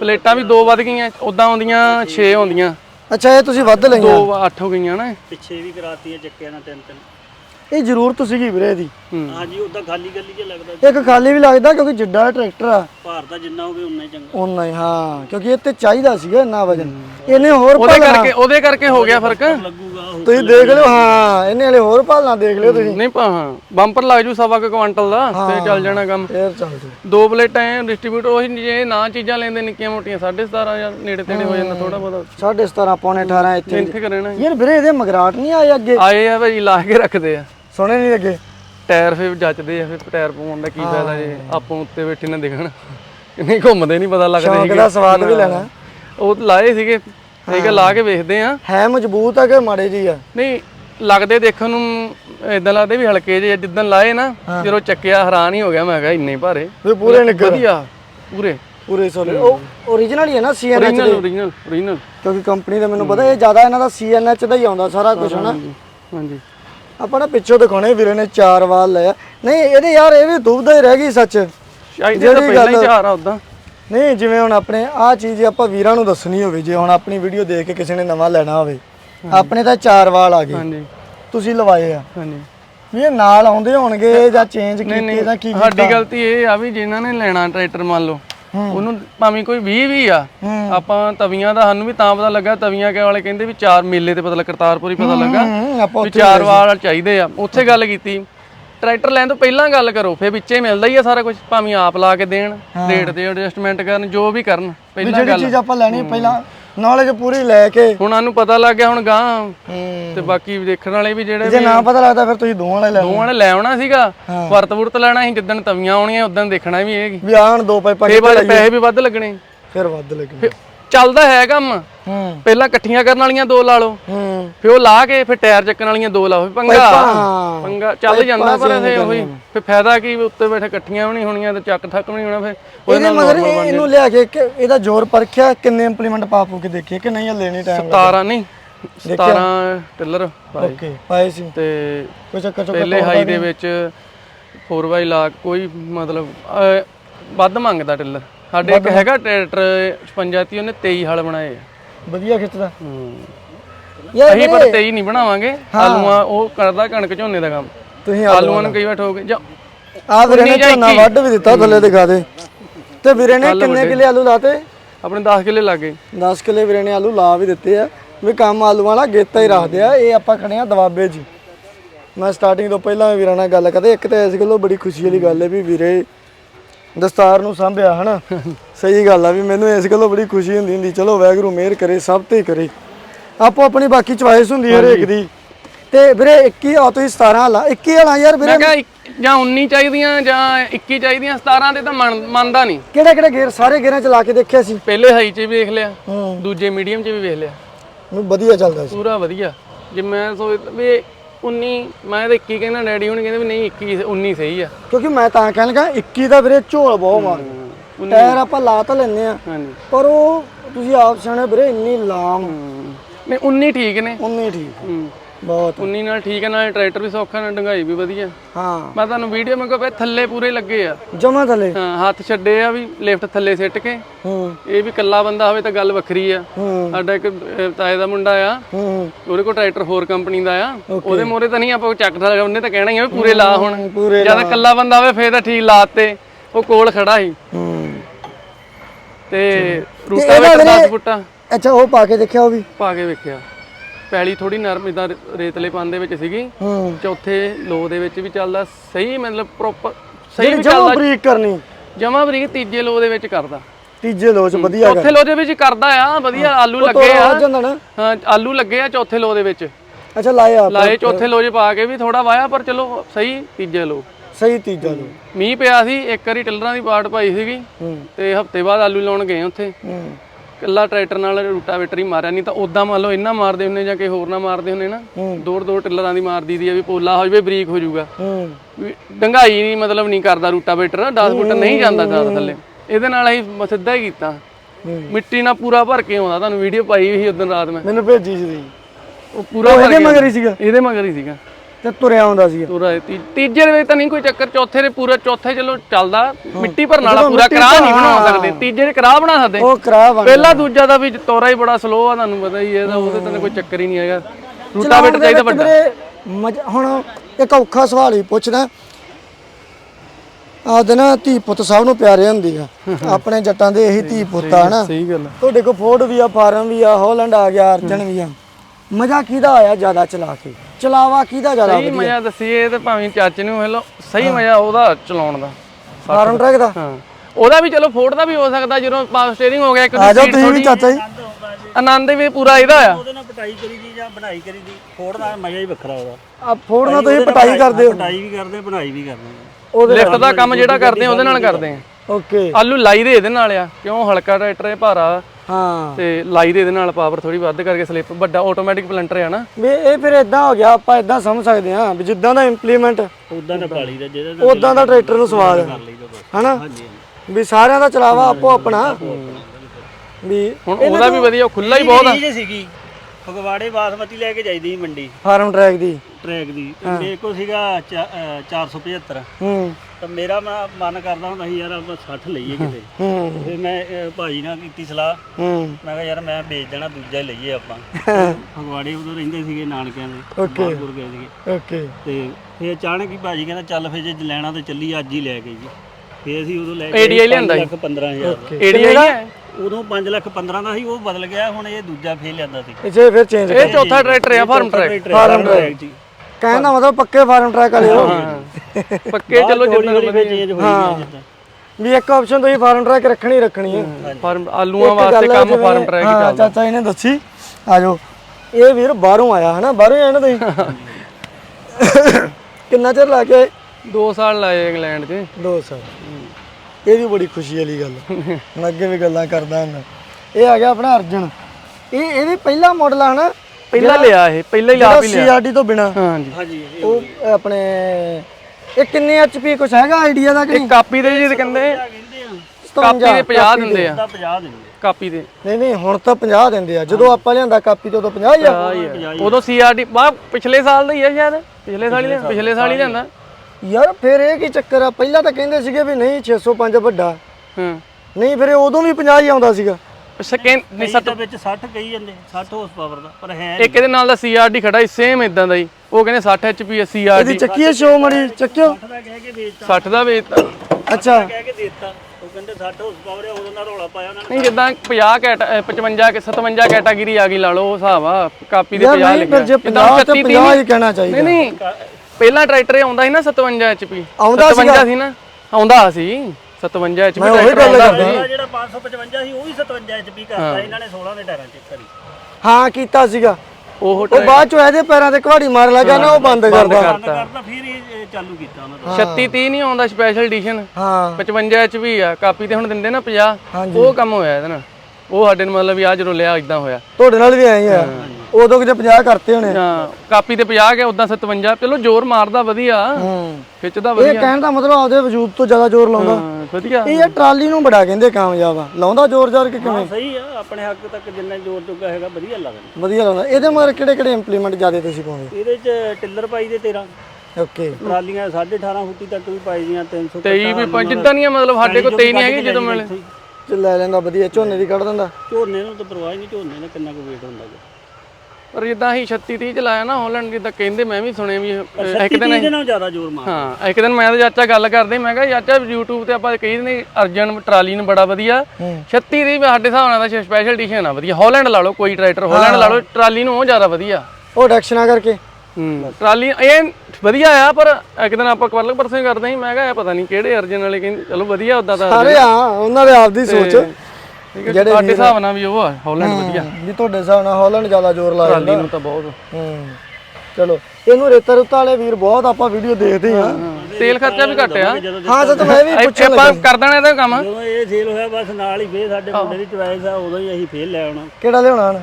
ਪਲੇਟਾਂ ਵੀ ਦੋ ਵੱਧ ਗਈਆਂ ਉਦਾਂ ਆਉਂਦੀਆਂ 6 ਆਉਂਦੀਆਂ। ਅੱਛਾ ਇਹ ਤੁਸੀਂ ਵੱਧ ਲਈਆਂ? ਦੋ 8 ਹੋ ਗਈਆਂ ਨਾ ਪਿੱਛੇ ਵੀ ਕਰਾਤੀ ਹੈ ਚੱਕਿਆ ਨਾ ਤਿੰਨ ਤਿੰਨ ਇਹ ਜ਼ਰੂਰਤ ਸੀਗੀ ਵੀਰੇ ਦੀ ਹੂੰ। ਹਾਂਜੀ ਉਦਾਂ ਖਾਲੀ ਗੱਲੀ 'ਚ ਲੱਗਦਾ ਇੱਕ ਖਾਲੀ ਵੀ ਲੱਗਦਾ ਕਿਉਂਕਿ ਜਿੱਡਾ ਟਰੈਕਟਰ ਆ। ਭਾਰ ਤਾਂ ਜਿੰਨਾ ਹੋਵੇ ਉਨਾ ਹੀ ਚੰਗਾ। ਉਨਾ ਹੀ ਹਾਂ ਕਿਉਂਕਿ ਇਹ ਤੇ ਚਾਹੀਦਾ ਸੀਗਾ ਇੰਨਾ ਵਜਨ। ਇਹਨੇ ਹੋਰ ਉਹਦੇ ਭਾਲਣਾ। ਕਰਕੇ ਉਹਦੇ ਕਰਕੇ ਹੋ ਗਿਆ ਫ਼ਰਕ। ਲੱਗੂਗਾ ਉਹ ਤੁਸੀਂ ਦੇਖ ਲਿਓ ਹਾਂ ਇਹਨੇ ਹਲੇ ਹੋਰ ਭਾਲਣਾ ਦੇਖ ਲਿਓ ਤੁਸੀਂ। ਨਹੀਂ ਪਾ ਹਾਂ। ਬੰਪਰ ਲੱਗ ਜੂ ਸਵਾ ਕੁ ਕੁਆਂਟਲ ਦਾ ਤੇ ਚੱਲ ਜਾਣਾ ਕੰਮ। ਫੇਰ ਚੱਲ ਜੂ ਦੋ ਪਲੇਟਾਂ ਐ ਡਿਸਟ੍ਰੀਬਿਊਟਰ ਉਹੀ ਜੇ ਨਾ ਚੀਜ਼ਾਂ ਲੈਂਦੇ ਨਿੱਕੀਆਂ ਮੋਟੀਆਂ 17.5 ਜਾਂ ਨੇੜੇ ਤੇੜੇ ਹੋ ਜਾਂਦਾ ਥੋੜਾ ਬਹੁਤਾ। 17.5 ਪੌਣੇ 18 ਇੱਥੇ। ਇੱਥੇ ਕਰਨਾ ਯਾਰ ਵੀਰੇ ਇਹਦੇ ਮਗਰਾਟ ਨਹੀਂ ਆਏ ਅੱਗੇ? ਆਏ ਆ ਭਾਈ ਲਾ ਕੇ ਰੱਖਦੇ ਆ। ਸੋਹਣੇ ਨਹੀਂ ਲੱਗੇ? ਟਾਇਰ ਫਿਰ ਜੱਚਦੇ ਆ ਫਿਰ ਟਾਇਰ ਪਾਉਣ ਦਾ ਕੀ ਫਾਇਦਾ ਜੇ ਆਪਾਂ ਉੱਤੇ ਬੈਠੇ ਨਾ ਦਿਖਣ। ਨਹੀਂ ਘੁੰਮਦੇ ਨਹੀਂ ਪਤਾ ਲੱਗਦੇ ਸ਼ੌਂਕ ਦਾ ਸਵਾਦ ਵੀ ਲੈਣਾ। ਉਹ ਲਾਏ ਸੀਗੇ ਠੀਕ ਹੈ। ਲਾ ਕੇ ਵੇਖਦੇ ਆ। ਹੈ ਮਜ਼ਬੂਤ ਆ ਕਿ ਮਾੜੇ ਜੀ ਆ? ਨਹੀਂ ਲੱਗਦੇ ਦੇਖਣ ਨੂੰ ਇਦਾਂ ਲੱਗਦੇ ਵੀ ਹਲਕੇ ਜਿਹੇ ਜਿੱਦਣ ਲਾਏ ਨਾ ਜਦੋਂ ਚੱਕਿਆ ਹੈਰਾਨ ਹੀ ਹੋ ਗਿਆ ਮੈਂ ਕਿਹਾ ਇੰਨੇ ਭਾਰੇ। ਪੂਰੇ ਨਿੱਗਰ ਵਧੀਆ ਪੂਰੇ। ਪੂਰੇ ਸੋਲੇ ਉਹ origignal ਹੀ ਹੈ ਨਾ ਸੀਐਨਐਚ ਓਰੀਜਨਲ ਓਰੀਜਨਲ ਓਰੀਜਨਲ ਕਿਉਂਕਿ ਕੰਪਨੀ ਦਾ ਮੈਨੂੰ ਪਤਾ ਇਹ ਜ਼ਿਆਦਾ ਇਹਨਾਂ ਦਾ ਸੀਐਨਐਚ ਦਾ ਹੀ ਆਉਂਦਾ ਸਾਰਾ ਕੁਝ ਹਨਾ? ਹਾਂਜੀ। ਆਪਾਂ ਨਾ ਪਿੱਛੋਂ ਦਿਖਾਉਣੇ ਵੀਰੇ ਨੇ ਚਾਰ ਵਾਲ ਲਿਆ ਨਹੀਂ ਇਹਦੇ ਯਾਰ ਇਹ ਵੀ ਦੁਬਦਾ ਹੀ ਰਹਿ ਗਈ ਸੱਚ। ਸ਼ਾਇਦ ਇਹ ਪਹਿਲਾਂ ਹੀ ਚਾਰ ਆ ਉਦਾਂ। ਨਹੀਂ ਜਿਵੇਂ ਹੁਣ ਆਪਣੇ ਆਹ ਚੀਜ਼ ਆਪਾਂ ਵੀਰਾਂ ਨੂੰ ਦੱਸਣੀ ਹੋਵੇ ਜੇ ਹੁਣ ਆਪਣੀ ਵੀਡੀਓ ਦੇਖ ਕੇ ਕਿਸੇ ਨੇ ਨਵਾਂ ਲੈਣਾ ਹੋਵੇ ਆਪਣੇ ਤਾਂ ਚਾਰ ਵਾਲ ਆ ਗਏ। ਹਾਂਜੀ। ਤੁਸੀਂ ਲਵਾਏ ਆ। ਹਾਂਜੀ। ਵੀ ਇਹ ਨਾਲ ਆਉਂਦੇ ਹੋਣਗੇ ਜਾਂ ਚੇਂਜ ਕੀਤੇ ਜਾਂ ਕੀ ਸਾਡੀ ਗਲਤੀ ਇਹ ਆ ਵੀ ਜਿਨ੍ਹਾਂ ਨੇ ਲੈਣਾ ਟਰੈਕਟਰ ਮੰਨ ਲਓ ਉਹਨੂੰ ਭਾਵੇਂ ਕੋਈ 20 ਵੀ ਆ। ਆਪਾਂ ਤਵੀਆਂ ਦਾ ਸਾਨੂੰ ਵੀ ਤਾਂ ਪਤਾ ਲੱਗਾ ਤਵੀਆਂ ਕੇ ਵਾਲੇ ਕਹਿੰਦੇ ਵੀ ਚਾਰ ਮੇਲੇ ਤੇ ਪਤਾ ਲੱਗਾ ਕਰਤਾਰਪੁਰ ਹੀ ਪਤਾ ਲੱਗਾ। ਵੀ ਚਾਰ ਵਾਲ ਚਾਹੀਦੇ ਆ। ਉੱਥੇ ਗੱਲ ਕੀਤੀ। ਟਰੈਕਟਰ ਲੈਣ ਤੋਂ ਪਹਿਲਾਂ ਗੱਲ ਕਰੋ ਫਿਰ ਵਿੱਚੇ ਮਿਲਦਾ ਹੀ ਆ ਸਾਰਾ ਕੁਝ ਭਾਵੇਂ ਆਪ ਲਾ ਕੇ ਦੇਣ ਰੇਟ ਦੇ ਐਡਜਸਟਮੈਂਟ ਕਰਨ ਜੋ ਵੀ ਕਰਨ ਪਹਿਲਾਂ ਜਿਹੜੀ ਗੱਲ। ਚੀਜ਼ ਆਪਾਂ ਲੈਣੀ ਪਹਿਲਾਂ ਨੌਲੇਜ ਪੂਰੀ ਲੈ ਕੇ। ਹੁਣ ਸਾਨੂੰ ਪਤਾ ਲੱਗ ਗਿਆ ਹੁਣ ਗਾਂ ਤੇ ਬਾਕੀ ਦੇਖਣ ਵਾਲੇ ਵੀ ਜਿਹੜੇ ਜੇ ਨਾ ਪਤਾ ਲੱਗਦਾ ਫਿਰ ਤੁਸੀਂ ਦੋਵਾਂ ਵਾਲੇ ਲੈ ਲਓ। ਦੋਵਾਂ ਨੇ ਲੈ ਆਉਣਾ ਸੀਗਾ। ਵਰਤ ਵੁਰਤ ਲੈਣਾ ਸੀ ਜਿੱਦਣ ਤਵੀਆਂ ਆਉਣੀਆਂ ਉਦੋਂ ਦੇਖਣਾ ਵੀ ਇਹ ਵੀ ਆਣ ਦੋ ਪਾਈਪਾਂ ਪੈਸੇ ਵੀ ਵੱਧ ਲੱਗਣੇ। ਫਿਰ ਵੱਧ ਲੱਗੇ ਫਿਰ ਚੱਲਦਾ ਹੈ ਕੰਮ। ਪਹਿਲਾਂ ਇਕੱਠੀਆਂ ਕਰਨ ਵਾਲੀਆਂ ਦੋ ਲਾ ਲਓ। ਹੂੰ। ਫਿਰ ਉਹ ਲਾ ਕੇ ਫਿਰ ਟਾਇਰ ਚੱਕਣ ਵਾਲੀਆਂ ਦੋ ਲਾਓ। ਪੰਗਾ। ਪੰਗਾ ਚੱਲ ਜਾਂਦਾ ਪਰ ਇਹ ਉਹੀ। ਫਿਰ ਫਾਇਦਾ ਕੀ ਉੱਤੇ ਬੈਠੇ ਇਕੱਠੀਆਂ ਵੀ ਨਹੀਂ ਹੋਣੀਆਂ ਤੇ ਚੱਕ ਠੱਕ ਵੀ ਨਹੀਂ ਹੋਣਾ ਫਿਰ ਨਾਲ ਮਗਰ ਇਹਨੂੰ ਲਿਆ ਕੇ ਇਹਦਾ ਜ਼ੋਰ ਪਰਖਿਆ ਕਿੰਨੇ ਇੰਪਲੀਮੈਂਟ ਪਾ ਪੂ ਕੇ ਦੇਖੀਏ ਕਿ ਨਹੀਂ ਹਲੇ ਨਹੀਂ ਟਾਈਮ 17 ਨਹੀਂ 17 ਟਿਲਰ ਓਕੇ ਪਾਏ। ਸੀ। ਤੇ ਕੋਈ ਚੱਕਰ ਚੁੱਕਰ ਪਹਿਲੇ ਹਾਈ ਦੇ ਵਿੱਚ 4x ਲਾ ਕੇ ਕੋਈ ਮਤਲਬ ਵੱਧ ਮੰਗਦਾ ਟਿਲਰ ਸਾਡੇ ਇੱਕ ਹੈਗਾ ਟਰੈਕਟਰ 56 ਤੀ ਉਹਨੇ 23 ਹਲ ਬਣਾਏ ਆ। ਵਧੀਆ ਖਿੱਚਦਾ ਹੂੰ। ਯਾਰ ਅਸੀਂ ਪਰ 23 ਨਹੀਂ ਬਣਾਵਾਂਗੇ। ਆਲੂਆਂ ਉਹ ਕਰਦਾ ਕਣਕ ਝੋਨੇ ਦਾ ਕੰਮ। ਤੁਸੀਂ ਆਲੂਆਂ ਨੂੰ ਕਈ ਵਾਰ ਠੋਕ ਜਾਂ ਆ ਵੀਰੇ ਨੇ ਜਾਂ ਝੋਨਾ ਵੱਢ ਵੀ ਦਿੱਤਾ ਥੱਲੇ ਦਿਖਾ ਦੇ। ਤੇ ਵੀਰੇ ਨੇ ਕਿੰਨੇ ਕਿੱਲੇ ਆਲੂ ਲਾਤੇ? ਆਪਣੇ 10 ਕਿੱਲੇ ਲੱਗੇ 10 ਕਿੱਲੇ ਵੀਰੇ ਨੇ ਆਲੂ ਲਾ ਵੀ ਦਿੱਤੇ ਆ। ਵੀ ਕੰਮ ਆਲੂ ਵਾਲਾ ਗੇਤਾ ਹੀ ਰੱਖਦੇ ਆ। ਇਹ ਆਪਾਂ ਖੜੇ ਆ ਦਵਾਬੇ 'ਚ। ਮੈਂ ਸਟਾਰਟਿੰਗ ਤੋਂ ਪਹਿਲਾਂ ਵੀਰਾਂ ਨਾਲ ਗੱਲ ਕਰਦੇ। ਇੱਕ ਤਾਂ ਇਸ ਗੱਲੋਂ ਬੜੀ ਖੁਸ਼ੀ ਵਾਲੀ ਗੱਲ ਹੈ ਵੀ ਵੀਰੇ ਦਸਤਾਰ ਨੂੰ ਸੰਭਿਆ ਹਨਾ? ਸਹੀ ਗੱਲ ਆ ਵੀ ਮੈਨੂੰ ਇਸ ਗੱਲੋਂ ਬੜੀ ਖੁਸ਼ੀ ਹੁੰਦੀ ਹੁੰਦੀ ਚਲੋ ਵੈਗਰੂ ਮਿਹਰ ਕਰੇ ਸਭ ਤੇ ਕਰੇ। ਆਪੋ ਆਪਣੀ ਬਾਕੀ ਚੁਆਇਸ ਹੁੰਦੀ ਹੈ ਹਰੇਕ ਦੀ। ਤੇ ਵੀਰੇ 21 ਆ ਤੁਸੀਂ 17 ਲਾ 21 ਵਾਲਾ ਯਾਰ ਵੀਰੇ ਮੈਂ ਕਿਹਾ ਇੱਕ- ਜਾਂ 19 ਚਾਹੀਦੀਆਂ ਜਾਂ 21 ਚਾਹੀਦੀਆਂ 17 ਤੇ ਤਾਂ ਮੰਨ- ਮੰਨਦਾ ਨਹੀਂ। ਕਿਹੜੇ ਕਿਹੜੇ ਗੇਅਰ ਸਾਰੇ ਗੇਅਰਾਂ ਚ ਲਾ ਕੇ ਦੇਖਿਆ ਸੀ? ਪਹਿਲੇ ਹਾਈ 'ਚ ਵੀ ਵੇਖ ਲਿਆ ਹੂੰ। ਦੂਜੇ ਮੀਡੀਅਮ 'ਚ ਵੀ ਵੇਖ ਲਿਆ। ਮੈਨੂੰ ਵਧੀਆ ਚੱਲਦਾ ਸੀ। ਪੂਰਾ ਵਧੀਆ। ਜੇ ਮੈਂ ਸੋਚ ਵੀ 19 ਮੈਂ ਤਾਂ 21 ਕਹਿੰਦਾ ਡੈਡੀ ਹੁਣ ਕਹਿੰਦੇ ਵੀ ਨਹੀਂ 21 19 ਸਹੀ ਆ। ਕਿਉਂਕਿ ਮੈਂ ਤਾਂ ਕਹਿਣ ਲੱਗਾ 21 ਦਾ ਵੀਰੇ ਝੋਲ ਬਹੁਤ ਮਾਰਦਾ ਟਾਇਰ ਆਪਾਂ ਲਾ ਤਾਂ ਲੈਨੇ ਆ। ਹਾਂਜੀ। ਪਰ ਉਹ ਤੁਸੀਂ ਆਪ ਸਿਆਣੇ ਵੀਰੇ ਇੰਨੀ ਲਾਮ ਹੂੰ। ਨਹੀਂ 19 ਠੀਕ ਨੇ। ਉਨੀ ਠੀਕ। ਹੂੰ। ਬਹੁਤ। 19 ਨਾਲ ਠੀਕ ਹੈ ਨਾਲੇ ਟਰੈਕਟਰ ਵੀ ਸੌਖਾ ਨਾਲ ਡੰਗਾਈ ਵੀ ਵਧੀਆ। ਹਾਂ। ਮੈਂ ਤੁਹਾਨੂੰ ਵੀਡੀਓ ਮੈਂ ਕਿਹਾ ਥੱਲੇ ਪੂਰੇ ਲੱਗੇ ਆ। ਜਮਾ ਥੱਲੇ? ਹਾਂ ਹੱਥ ਛੱਡੇ ਆ ਵੀ ਲਿਫਟ ਥੱਲੇ ਸਿੱਟ ਕੇ। ਹੂੰ। ਇਹ ਵੀ ਕੱਲਾ ਬੰਦਾ ਹੋਵੇ ਤਾਂ ਗੱਲ ਵੱਖਰੀ ਆ। ਸਾਡਾ ਇੱਕ ਤਾਏ ਦਾ ਮੁੰਡਾ ਆ। ਹੂੰ। ਉਹਦੇ ਕੋਲ ਟਰੈਕਟਰ ਹੋਰ ਕੰਪਨੀ ਦਾ ਆ। ਉਹਦੇ ਮੋਰੇ ਤਾਂ ਨਹੀਂ ਆਪਾਂ ਚੱਕ ਠਾ ਉਹਨੇ ਤਾਂ ਕਹਿਣਾ ਹੀ ਆ ਪੂਰੇ ਲਾ ਹੁਣ। ਜਦ ਕੱਲਾ ਬੰਦਾ ਹੋਵੇ ਫੇਰ ਤਾਂ ਠੀਕ ਲਾਤੇ। ਉਹ ਕੋਲ ਖੜਾ ਸੀ। ਹੂੰ। ਤੇ ਰੂਟਾ ਵਿੱਚ 10 ਫੁੱਟਾ। ਅੱਛਾ ਉਹ ਪਾ ਕੇ ਦੇਖਿਆ ਉਹ ਵੀ? ਪਾ ਕੇ ਵੇਖਿਆ। ਪੈਲੀ ਥੋੜੀ ਨਰਮ ਇਦਾਂ ਰੇਤਲੇ ਪਾਣ ਦੇ ਵਿੱਚ ਸੀਗੀ। ਹੂੰ। ਚੌਥੇ ਲੋ ਦੇ ਵਿੱਚ ਵੀ ਚੱਲਦਾ ਸਹੀ ਮਤਲਬ ਪ੍ਰੋਪਰ ਸਹੀ ਜਿਹੜੀ ਵੀ ਜਮਾ ਚੱਲਦਾ। ਬਰੀਕ ਕਰਨੀ। ਜਮਾ ਬਰੀਕ ਤੀਜੇ ਲੋ ਦੇ ਵਿੱਚ ਕਰਦਾ। ਤੀਜੇ ਲੋਚ ਵਧੀਆ ਕਰ ਚੌਥੇ ਲੋ ਦੇ ਵਿੱਚ ਕਰਦਾ ਆ ਵਧੀਆ ਆਲੂ ਲੱਗੇ ਆ। ਵੱਜ ਜਾਂਦਾ ਨਾ। ਹਾਂ ਆਲੂ ਲੱਗੇ ਆ ਚੌਥੇ ਲੋ ਦੇ ਵਿੱਚ। ਅੱਛਾ ਲਾਇਆ ਲਾਏ ਚੌਥੇ ਲੋ 'ਚ ਪਾ ਕੇ ਵੀ ਥੋੜਾ ਵਾਇਆ ਪਰ ਚਲੋ ਸਹੀ ਤੀਜੇ ਲੋ। ਸਹੀ ਤੀਜਾ ਲੋ। ਮੀਂਹ ਪਿਆ ਸੀ ਇੱਕ ਵਾਰੀ ਟਿਲਰਾਂ ਦੀ ਬਾੜ ਪਾਈ ਸੀਗੀ। ਹੂੰ। ਤੇ ਹਫ਼ਤੇ ਬਾਅਦ ਆਲੂ ਲਾਉਣ ਗਏ ਉੱਥੇ। ਹੂੰ। ਕੱਲਾ ਟਰੈਕਟਰ ਨਾਲ ਰੂਟਾਵੇਟਰ ਹੀ ਮਾਰਿਆ ਨਹੀਂ ਤਾਂ ਉਦਾਂ ਮੰਨ ਲਓ ਇੰਨਾ ਮਾਰਦੇ ਹੁੰਨੇ ਜਾਂ ਕਿ ਹੋਰ ਨਾ ਮਾਰਦੇ ਹੁੰਨੇ ਨਾ। ਦੋ ਦੋ ਟਿਲਰਾਂ ਦੀ ਮਾਰਦੀ ਦੀ ਆ ਵੀ ਪੋਲਾ ਹੋ ਜਵੇ ਬਰੀਕ ਹੋ ਜਾਊਗਾ ਡੰਗਾਈ ਨਹੀਂ ਮਤਲਬ ਨਹੀਂ ਕਰਦਾ ਰੂਟਾਵੇਟਰ 10 ਫੁੱਟ ਨਹੀਂ ਜਾਂਦਾ ਜ਼ਿਆਦਾ ਥੱਲੇ। ਇਹਦੇ ਨਾਲ ਅਸੀਂ ਸਿੱਧਾ ਹੀ ਕੀਤਾ। ਮਿੱਟੀ ਨਾਲ ਪੂਰਾ ਭਰ ਕੇ ਆਉਂਦਾ ਤੁਹਾਨੂੰ ਵੀਡੀਓ ਪਾਈ ਸੀ ਉਦੋਂ ਰਾਤ ਮੈਂ। ਮੈਨੂੰ ਭੇਜੀ ਸੀ। ਉਹ ਪੂਰਾ ਇਹਦੇ ਮਗਰ ਹੀ ਸੀਗਾ। ਇਹਦੇ ਮਗਰ ਹੀ ਸੀਗਾ। ਤੇ ਤੁਰਿਆ ਆਉਂਦਾ ਸੀ। ਪੂਰਾ ਇਹ ਤੀ- ਤੀਜੇ ਦੇ ਵਿੱਚ ਤਾਂ ਨਹੀਂ ਕੋਈ ਚੱਕਰ ਚੌਥੇ ਦੇ ਪੂਰਾ ਚੌਥੇ ਚਲੋ ਚੱਲਦਾ। ਮਿੱਟੀ ਭਰਨ ਵਾਲਾ ਪੂਰਾ ਕਰਾਹ ਨਹੀਂ ਬਣਾ ਸਕਦੇ। ਤੀਜੇ ਦੇ ਕਰਾਹ ਬਣਾ ਸਕਦੇ। ਉਹ ਕਰਾ ਬਣ ਪਹਿਲਾ ਦੂਜਾ ਦਾ ਵੀ ਤੋਰਾ ਹੀ ਬੜਾ ਸਲੋ ਆ ਤੁਹਾਨੂੰ ਪਤਾ ਹੀ ਹੈ ਇਹਦਾ ਉਹਦੇ ਤਾਂ ਕੋਈ ਚੱਕਰ ਹੀ ਨਹੀਂ ਹੈਗਾ। ਰੂਟਾਵੇਟਰ ਚਾਹੀਦਾ ਵੱਡਾ। ਹੁਣ ਇੱਕ ਔਖਾ ਸਵਾਲ ਹੀ ਪੁੱਛਦਾ। ਆਦੇ ਨਾ ਧੀ ਪੁੱਤ ਸਭ ਨੂੰ ਪਿਆਰੇ ਹੁੰਦੇ ਆ। ਆਪਣੇ ਜੱਟਾਂ ਦੇ ਇਹੀ ਧੀ ਪੁੱਤ ਆ ਨਾ। ਸਹੀ ਗੱਲ ਤੁਹਾਡੇ ਕੋਲ ਫੋਰਡ ਵੀ ਆ ਫਾਰਮ ਵੀ ਆ ਹਾਲੈਂਡ ਆ ਗਿਆ ਅਰਜਨ ਵੀ ਆ। ਮਜ਼ਾ ਕਿਹਦਾ ਆਇਆ ਜ਼ਿਆਦਾ ਚਲਾ ਕੇ? ਚਲਾਵਾ ਕਿਹਦਾ ਜ਼ਿਆਦਾ ਸਹੀ ਮਜ਼ਾ ਦਸੀਏ ਤੇ ਭਾਵੇਂ ਚਾਚੇ ਨੂੰ ਹੈਲੋ ਸਹੀ ਮਜ਼ਾ ਉਹਦਾ ਚਲਾਉਣ ਦਾ। ਫਾਰਮ ਟਰੈਕ ਦਾ? ਹਾਂ। ਉਹਦਾ ਵੀ ਚਲੋ ਫੋਰਡ ਦਾ ਵੀ ਹੋ ਸਕਦਾ ਜਦੋਂ ਪਾਵਰ ਸਟੀਅਰਿੰਗ ਹੋ ਗਿਆ ਇੱਕ ਆ ਜਾਓ ਤੁਸੀਂ ਵੀ ਚਾਚਾ ਜੀ। ਆਨੰਦ ਵੀ ਪੂਰਾ ਇਹਦਾ ਆ। ਉਹਦੇ ਨਾਲ ਪਟਾਈ ਕਰੀ ਦੀ ਜਾਂ ਬਣਾਈ ਕਰੀ ਦੀ ਫੋੜ ਦਾ ਮਜ਼ਾ ਹੀ ਵੱਖਰਾ ਉਹਦਾ। ਆ ਫੋਰਡ ਨਾਲ ਤੁਸੀਂ ਪਟਾਈ ਕਰਦੇ ਹੋ? ਪਟਾਈ ਵੀ ਕਰਦੇ ਬਣਾਈ ਵੀ ਕਰਦੇ। ਉਹਦੇ ਲਿਫਟ ਦਾ ਕੰਮ ਜਿਹੜਾ ਕਰਦੇ ਆ ਉਹਦੇ ਨਾਲ ਕਰਦੇ ਆ। ਓਕੇ ਆਲੂ ਲਾਈ ਦੇ ਇਹਦੇ ਨਾਲ ਆ ਕਿਉਂ ਹਲਕਾ ਟਰੈਕਟਰ ਹੈ ਭਾਰਾ? ਹਾਂ। ਤੇ ਲਾਈ ਦੇ ਇਹਦੇ ਨਾਲ ਪਾਵਰ ਥੋੜੀ ਵੱਧ ਕਰਕੇ ਸਲਿੱਪ ਵੱਡਾ ਆਟੋਮੈਟਿਕ ਪਲੰਟਰ ਆ ਨਾ। ਵੀ ਇਹ ਫਿਰ ਇਦਾਂ ਹੋ ਗਿਆ ਆਪਾਂ ਇਦਾਂ ਸਮਝ ਸਕਦੇ ਹਾਂ ਵੀ ਜਿੱਦਾਂ ਦਾ ਇੰਪਲੀਮੈਂਟ ਉਦਾਂ ਦਾ ਪਾਲੀ ਦਾ ਜਿਹਦਾ ਦਾ ਉਦਾਂ ਦਾ ਟਰੈਕਟਰ ਨੂੰ ਸਵਾਦ ਹੈ। ਹਨਾ? ਵੀ ਸਾਰਿਆਂ ਦਾ ਚਲਾਵਾ ਆਪੋ ਆਪਣਾ। ਵੀ ਹੁਣ ਉਹਦਾ ਵੀ ਵਧੀਆ ਖੁੱਲਾ ਹੀ ਬਹੁਤ ਆ। ਸੀਗੀ ਫਗਵਾੜੇ ਬਾਸਮਤੀ ਲੈ ਕੇ ਜਾਈਦੀ ਮੰਡੀ। ਫਾਰਮ ਟਰੈਕ ਦੀ। ਟਰੈਕ ਦੀ। ਤੇ ਮੇਰੇ ਕੋਲ ਸੀਗਾ ਚਾ- ਅਹ 475 ਹੂੰ। ਤਾਂ ਮੇਰਾ ਮੈਂ ਮਨ ਕਰਦਾ ਹੁੰਦਾ ਸੀ ਯਾਰ ਆਪਾਂ 60 ਲਈਏ ਕਿਤੇ। ਹੂੰ। ਫਿਰ ਮੈਂ ਭਾਜੀ ਨਾਲ ਕੀਤੀ ਸਲਾਹ। ਹੂੰ। ਮੈਂ ਕਿਹਾ ਯਾਰ ਮੈਂ ਵੇਚ ਦੇਣਾ ਦੂਜਾ ਹੀ ਲਈਏ ਆਪਾਂ। ਫਗਵਾੜੇ ਉਦੋਂ ਰਹਿੰਦੇ ਸੀਗੇ ਨਾਨਕਿਆਂ ਦੇ। ਓਕੇ ਬਾਹਰਪੁਰ ਗਏ ਸੀਗੇ। ਓਕੇ ਤੇ ਫਿਰ ਅਚਾਨਕ ਹੀ ਭਾਜੀ ਕਹਿੰਦਾ ਚੱਲ ਫਿਰ ਜੇ ਲੈਣਾ ਤਾਂ ਚੱਲੀ ਅੱਜ ਹੀ ਲੈ ਕੇ ਜੀ। ਫਿਰ ਅਸੀਂ ਉਦੋਂ ਲੈ ਕੇ ADI ਲਿਆਂਦਾ ਸੀ। ਲੱਖ 15000 ਦਾ। ਏਡੀਆ ਹੀ ਹੈ ਉਦੋਂ 5 ਲੱਖ 15 ਦਾ ਸੀ ਉਹ ਬਦਲ ਗਿਆ ਹੁਣ ਇਹ ਦੂਜਾ ਫੇਰ ਲਿਆਂਦਾ ਸੀ। ਇਸੇ ਫਿਰ ਚੇਂਜ ਇਹ ਚੌਥਾ ਟਰੈਕਟਰ ਆ ਫਾਰਮ ਟਰੈਕ ਫਾਰਮ ਟਰੈਕ ਜੀ। ਕਹਿਣ ਦਾ ਮਤਲਬ ਪੱਕੇ ਫਾਰਮ ਟਰੈਕ ਵਾਲੇ ਹੋ। ਪੱਕੇ ਚਲੋ ਹੌਲੀ ਫਿਰ ਚੇਂਜ ਹੋਈ ਜਿੱਦਾਂ। ਵੀ ਇੱਕ ਆਪਸ਼ਨ ਤੁਸੀਂ ਫਾਰਮ ਟਰੈਕ ਰੱਖਣੀ ਹੀ ਰੱਖਣੀ ਹੈ ਫਾਰਮ ਆਲੂਆਂ ਵਾਸਤੇ ਹੈ ਕੰਮ ਫਾਰਮ ਟਰੈਕ ਹੀ ਹਾਂ ਚੱਲਦਾ। ਚਾਚਾ ਇਹਨੇ ਦੱਸੀ। ਆਜੋ ਇਹ ਵੀਰ ਬਾਹਰੋਂ ਆਇਆ ਹਨਾ? ਬਾਹਰੋਂ ਆਇਆ ਨਾ ਤੁਸੀਂ? ਕਿੰਨਾ ਚਿਰ ਲਾ ਕੇ ਆਏ? 2 ਸਾਲ ਲਾਏ ਇੰਗਲੈਂਡ 'ਚ। ਦੋ ਸਾਲ। ਇਹ ਵੀ ਬੜੀ ਖੁਸ਼ੀ ਵਾਲੀ ਗੱਲ। ਹੈ। ਮੈਂ ਅੱਗੇ ਵੀ ਗੱਲਾਂ ਕਰਦਾ ਹਾਂ ਇਹ ਆ ਗਿਆ ਆਪਣਾ ਅਰਜਨ। ਇਹ ਇਹ ਵੀ ਪਹਿਲਾ ਮਾਡਲ ਆ ਹਨਾ? ਪਹਿਲਾਂ ਲਿਆ ਇਹ ਪਹਿਲਾਂ ਹੀ ਆਪ ਹੀ ਲਿਆ। ਸੀਆਰਡੀ ਤੋਂ ਬਿਨਾ। ਹਾਂਜੀ। ਹਾਂਜੀ ਉਹ ਆਪਣੇ ਇਹ ਕਿੰਨੇ ਐਚਪੀ ਕੁਛ ਹੈਗਾ ਆਈਡੀਆ ਦਾ ਕਿ ਇਹ ਕਾਪੀ ਦੇ ਜੀ ਕਹਿੰਦੇ ਕਾਪੀ ਦੇ 50 ਦਿੰਦੇ ਆ। ਉਹਦਾ 50 ਦਿੰਦੇ ਕਾਪੀ ਦੇ। ਨਹੀਂ ਨਹੀਂ ਹੁਣ ਤਾਂ 50 ਦਿੰਦੇ ਆ। ਜਦੋਂ ਆਪਾਂ ਲਿਆਂਦਾ ਕਾਪੀ ਤੋਂ ਤਾਂ 50 ਹੀ ਆ। ਆ ਹੀ ਆ। ਉਦੋਂ ਸੀਆਰਡੀ ਬਾ ਪਿਛਲੇ ਸਾਲ ਦਾ ਹੀ ਆ ਸ਼ਾਇਦ। ਪਿਛਲੇ ਸਾਲ ਹੀ ਲਿਆ ਪਿਛਲੇ ਸਾਲ ਹੀ ਲਿਆਂਦਾ। ਯਾਰ ਫਿਰ ਇਹ ਕੀ ਚੱਕਰ ਆ? ਪਹਿਲਾਂ ਤਾਂ ਕਹਿੰਦੇ ਸੀਗੇ ਵੀ ਨਹੀਂ 605 ਵੱਡਾ। ਹਾਂ। ਨਹੀਂ ਫਿਰ ਇਹ ਉਦੋਂ ਵੀ 50 ਹੀ ਆਉਂਦਾ ਸੀਗਾ। ਸੈਕਿੰਡ ਨਹੀਂ ਸੱਤ ਵਿੱਚ 60 ਕਹੀ ਜਾਂਦੇ 60 ਹਾਰਸ ਪਾਵਰ ਦਾ ਪਰ ਹੈ ਇੱਕ ਇਹਦੇ ਨਾਲ ਦਾ ਸੀਆਰਡੀ ਖੜਾ ਸੀ ਸੇਮ ਇਦਾਂ ਦਾ ਹੀ। ਉਹ ਕਹਿੰਦੇ 60 ਐਚਪੀ ਸੀਆਰਡੀ ਇਹਦੀ ਚੱਕੀ ਸ਼ੋ ਮੜੀ ਚੱਕਿਓ। 60 ਦਾ ਕਹਿ ਕੇ ਵੇਚਤਾ 60 ਦਾ ਵੇਚਤਾ ਅੱਛਾ। ਕਹਿ ਕੇ ਦੇਤਾ। ਉਹ ਕਹਿੰਦੇ 60 ਹਾਰਸ ਪਾਵਰ ਹੈ ਉਦੋਂ ਦਾ ਰੌਲਾ ਪਾਇਆ ਉਹਨਾਂ ਨੇ। ਨਹੀਂ ਜਿੱਦਾਂ 50 ਕੈਟ ਅਹ 55 ਕੇ 57 ਕੈਟਾਗਰੀ ਆ ਗਈ ਲਾ ਲਓ ਉਹ ਹਿਸਾਬ ਆ ਕਾਪੀ ਦੇ ਯਾਰ 50 ਨਹੀਂ ਫਿਰ ਜੇ ਲਿਖਿਆ 50 ਤੇ 50 ਹੀ ਕਹਿਣਾ ਚਾਹੀਦਾ। ਨਹੀਂ ਨਹੀਂ ਪਹਿਲਾਂ ਟਰੈਕਟਰ ਆਉਂਦਾ ਸੀ ਨਾ 57 ਐਚਪੀ ਆਉਂਦਾ ਸੀਗਾ? ਸੀ ਨਾ ਆਉਂਦਾ ਸੀ। 57 ਐਚਪੀ ਮੈਂ ਉਹੀ ਗੱਲ ਆਉਂਦਾ। ਕਰਦਾ। ਸੀ ਉਹਦਾ ਜਿਹੜਾ 555 ਸੀ ਉਹ ਵੀ 57 ਐਚਪੀ ਕਰਤਾ ਇਹਨਾਂ ਨੇ 16 ਦੇ ਟਾਇਰਾਂ ਚ ਕਰੀ ਹਾਂ ਕੀਤਾ ਸੀਗਾ। ਉਹ ਉਹ ਬਾਅਦ ਚੋਂ ਇਹਦੇ ਪੈਰਾਂ ਤੇ ਕੁਹਾੜੀ ਮਾਰ ਲੱਗਾ ਨਾ ਉਹ ਬੰਦ ਕਰਦਾ ਬੰਦ ਕਰਤਾ। ਫਿਰ ਇਹ ਇਹ ਚਾਲੂ ਕੀਤਾ ਉਹਨਾਂ ਦਾ। 36 30 ਨਹੀਂ ਆਉਂਦਾ ਸਪੈਸ਼ਲ ਐਡੀਸ਼ਨ ਹਾਂ। 55 ਐਚਪੀ ਆ ਕਾਪੀ ਤੇ ਹੁਣ ਦਿੰਦੇ ਨਾ 50 ਹਾਂਜੀ। ਉਹ ਕੰਮ ਹੋਇਆ ਇਹਦੇ ਨਾਲ। ਉਹ ਸਾਡੇ ਨੂੰ ਮਤਲਬ ਵੀ ਆ ਜਦੋਂ ਲਿਆ ਇਦਾਂ ਹੋਇਆ। ਤੁਹਾਡੇ ਨਾਲ ਵੀ ਐਂ ਹੀ। ਆ ਉਦੋਂ ਕਿਤੇ 50 ਕਰਤੇ ਹੋਣੇ। ਹਾਂ ਕਾਪੀ ਤੇ 50 ਗਿਆ ਉਦਾਂ 57 ਚਲੋ ਜ਼ੋਰ ਮਾਰਦਾ ਵਧੀਆ ਹੂੰ। ਖਿੱਚਦਾ ਇਹ ਵਧੀਆ ਕਹਿਣ ਦਾ ਮਤਲਬ ਆਪਦੇ ਵਜੂਦ ਤੋਂ ਜ਼ਿਆਦਾ ਜ਼ੋਰ ਲਾਉਂਦਾ। ਵਧੀਆ। ਇਹ ਯਾਰ ਟਰਾਲੀ ਨੂੰ ਬੜਾ ਕਹਿੰਦੇ ਕਾਮਯਾਬ ਆ। ਲਾਉਂਦਾ ਜ਼ੋਰ ਜ਼ੋਰ ਕਿ ਕਿਵੇਂ? ਸਹੀ ਆ ਆਪਣੇ ਹੱਕ ਤੱਕ ਜਿੰਨਾ ਜ਼ੋਰ ਚੁੱਕਾ ਹੈਗਾ ਵਧੀਆ ਲੱਗਦਾ। ਵਧੀਆ ਲਾਉਂਦਾ। ਇਹਦੇ ਮਗਰ ਕਿਹੜੇ ਕਿਹੜੇ ਇੰਪਲੀਮੈਂਟ ਜ਼ਿਆਦਾ ਤੁਸੀਂ ਪਾਉਂਦੇ? ਇਹਦੇ ਚ ਟਿੱਲਰ ਪਾਈ ਦੇ 13 ਓਕੇ। ਟਰਾਲੀਆਂ 18.5 ਫੁੱਟੀ ਤੱਕ ਵੀ ਪਾਈ ਦੀਆਂ 300 ਤੇਈ ਵੀ ਪ- ਜਿੱਦਾਂ ਨਹੀਂ ਆ, ਮਤਲਬ ਸਾਡੇ ਕੋਲ ਤੇਈ ਨਹੀਂ ਹੈਗੀ ਜਦੋਂ ਮਿਲੇ। ਚ ਲੈ ਲੈਂਦਾ ਵਧੀਆ ਝੋਨੇ ਦੀ ਕੱਢ ਦਿੰਦਾ। ਝੋਨੇ ਨੂੰ ਤਾਂ ਪਰਵਾਹ ਹੀ ਨਹੀਂ ਝੋਨੇ ਦਾ ਕਿੰਨਾ ਕੁ weight ਹੁੰਦਾ। ਗਾ ਪਰ ਜਿੱਦਾਂ ਅਸੀਂ 36 30 ਚਲਾਇਆ ਨਾ ਹਾਲੈਂਡ ਜਿੱਦਾਂ ਕਹਿੰਦੇ ਮੈਂ ਵੀ ਸੁਣੇ ਵੀ ਅਹ, ਇੱਕ ਦਿਨ ਇਹਦੇ ਨਾਲ ਜ਼ਿਆਦਾ ਜ਼ੋਰ ਮਾਰ ਹਾਂ ਇੱਕ ਦਿਨ ਮੈਂ ਤੇ ਚਾਚਾ ਗੱਲ ਕਰਦੇ ਮੈਂ ਕਿਹਾ ਚਾਚਾ YouTube ਤੇ ਆਪਾਂ ਕਹੀ ਨੇ ਅਰਜਨ ਟਰਾਲੀ ਨੂੰ ਬੜਾ ਵਧੀਆ। 36 ਦੀ ਵੀ ਸਾਡੇ ਹਿਸਾਬ ਨਾਲ ਤਾਂ ਸਪੈਸ਼ਲ ਐਡੀਸ਼ਨ ਆ ਵਧੀਆ। ਹਾਲੈਂਡ ਲਾ ਲਓ ਕੋਈ ਟਰੈਕਟਰ ਹਾਲੈਂਡ ਲਾ ਲਓ ਟਰਾਲੀ ਨੂੰ ਉਹ ਜ਼ਿਆਦਾ ਵਧੀਆ। ਉਹ ਡੈਕਸ਼ਨਾਂ ਕਰਕੇ। ਹੂੰ ਟਰਾਲੀ ਇਹ ਵਧੀਆ ਆ ਪਰ ਇੱਕ ਦਿਨ ਆਪਾਂ ਕਵਰਲ ਪਰਸੇ ਕਰਦੇ ਸੀ ਮੈਂ ਕਿਹਾ ਇਹ ਪਤਾ ਨਹੀਂ ਕਿਹੜੇ ਅਰਜਨ ਵਾਲੇ ਕਹਿੰਦੇ ਚਲੋ ਵਧੀਆ ਉਦਾਂ ਦਾ ਸਾਰੇ ਆ ਉਹਨਾਂ ਦੇ ਆਪਦੀ ਸੋਚ। ਠੀਕ ਹੈ ਸਾਡੇ ਹਿਸਾਬ ਨਾਲ ਵੀ ਉਹ ਆ ਹਾਲੈਂਡ ਵਧੀਆ। ਵੀ ਤੁਹਾਡੇ ਹਿਸਾਬ ਨਾਲ ਹਾਲੈਂਡ ਜ਼ਿਆਦਾ ਜ਼ੋਰ ਲਾ ਟਰਾਲੀ ਜਾਂਦਾ ਨੂੰ ਤਾਂ ਬਹੁਤ। ਹੂੰ ਚਲੋ ਇਹਨੂੰ ਰੇਤਾ ਰੁੱਤਾ ਵਾਲੇ ਵੀਰ ਬਹੁਤ ਆਪਾਂ ਵੀਡੀਓ ਦੇਖਦੇ ਹਾਂ। ਤੇਲ ਖਰਚਾ ਵੀ ਘੱਟ ਆ। ਹਾਂ ਸਤ ਮੈਂ ਵੀ ਇਹ ਆਪਾਂ ਕਰ ਦੇਣਾ ਇਹਦਾ ਕੰਮ। ਜਦੋਂ ਇਹ ਸੇਲ ਹੋਇਆ ਬਸ ਨਾਲ ਹੀ ਫੇਰ ਸਾਡੇ ਮੁੰਡੇ ਦੀ ਚੁਆਇਸ ਆ ਉਦੋਂ ਹੀ ਅਸੀਂ ਫੇਰ ਲੈ ਆਉਣਾ। ਕਿਹੜਾ ਲਿਆਉਣਾ ਹਣ?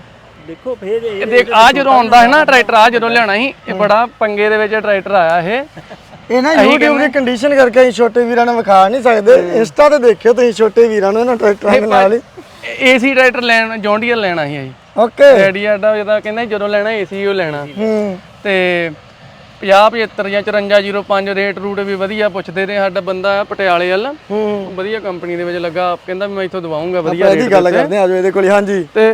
ਦੇਖੋ ਫੇਰ ਇਹ ਇਹ ਦੇਖ ਆ ਜਦੋਂ ਆਉਂਦਾ ਹੈ ਨਾ ਟਰੈਕਟਰ ਆ ਜਦੋਂ ਲਿਆਉਣਾ ਸੀ ਇਹ ਬੜਾ ਪੰਗੇ ਦੇ ਵਿੱਚ ਟਰੈਕਟਰ ਆਇਆ ਇਹ। ਇਹ ਨਾ YouTube ਦੀ ਕੰਡੀਸ਼ਨ ਕਰਕੇ ਅਸੀਂ ਛੋਟੇ ਵੀਰਾਂ ਨੂੰ ਵਿਖਾ ਨਹੀਂ ਸਕਦੇ। ਇੰਸਟਾ ਤੇ ਦੇਖਿਓ ਤੁਸੀਂ ਛੋਟੇ ਵੀਰਾਂ ਨੂੰ ਇਹਨਾਂ ਟਰੈਕਟਰਾਂ ਦੇ ਨਾਲ ਹੀ। ਏਸੀ ਟਰੈਕਟਰ ਲੈਣ ਜੌਂਡੀਅਰ ਲੈਣਾ ਸੀ ਅਸੀਂ। ਓਕੇ ਡੈਡੀ ਆਡਾ ਜਿਹਦਾ ਕਹਿੰਦਾ ਜਦੋਂ ਲੈਣਾ ਏਸੀ ਉਹ ਲੈਣਾ। ਹੂੰ। ਤੇ 50 75 ਜਾਂ 5405 ਰੇਟ ਰੂਟ ਵੀ ਵਧੀਆ ਪੁੱਛਦੇ ਨੇ ਸਾਡਾ ਬੰਦਾ ਪਟਿਆਲੇ ਵੱਲ। ਹੂੰ। ਵਧੀਆ ਕੰਪਨੀ ਦੇ ਵਿੱਚ ਲੱਗਾ ਕਹਿੰਦਾ ਮੈਂ ਇੱਥੋਂ ਦਵਾਉਂਗਾ ਵਧੀਆ ਇਹਦੀ ਗੱਲ ਕਰਦੇ ਆ ਆਜੋ ਇਹਦੇ ਕੋਲ ਹਾਂਜੀ। ਤੇ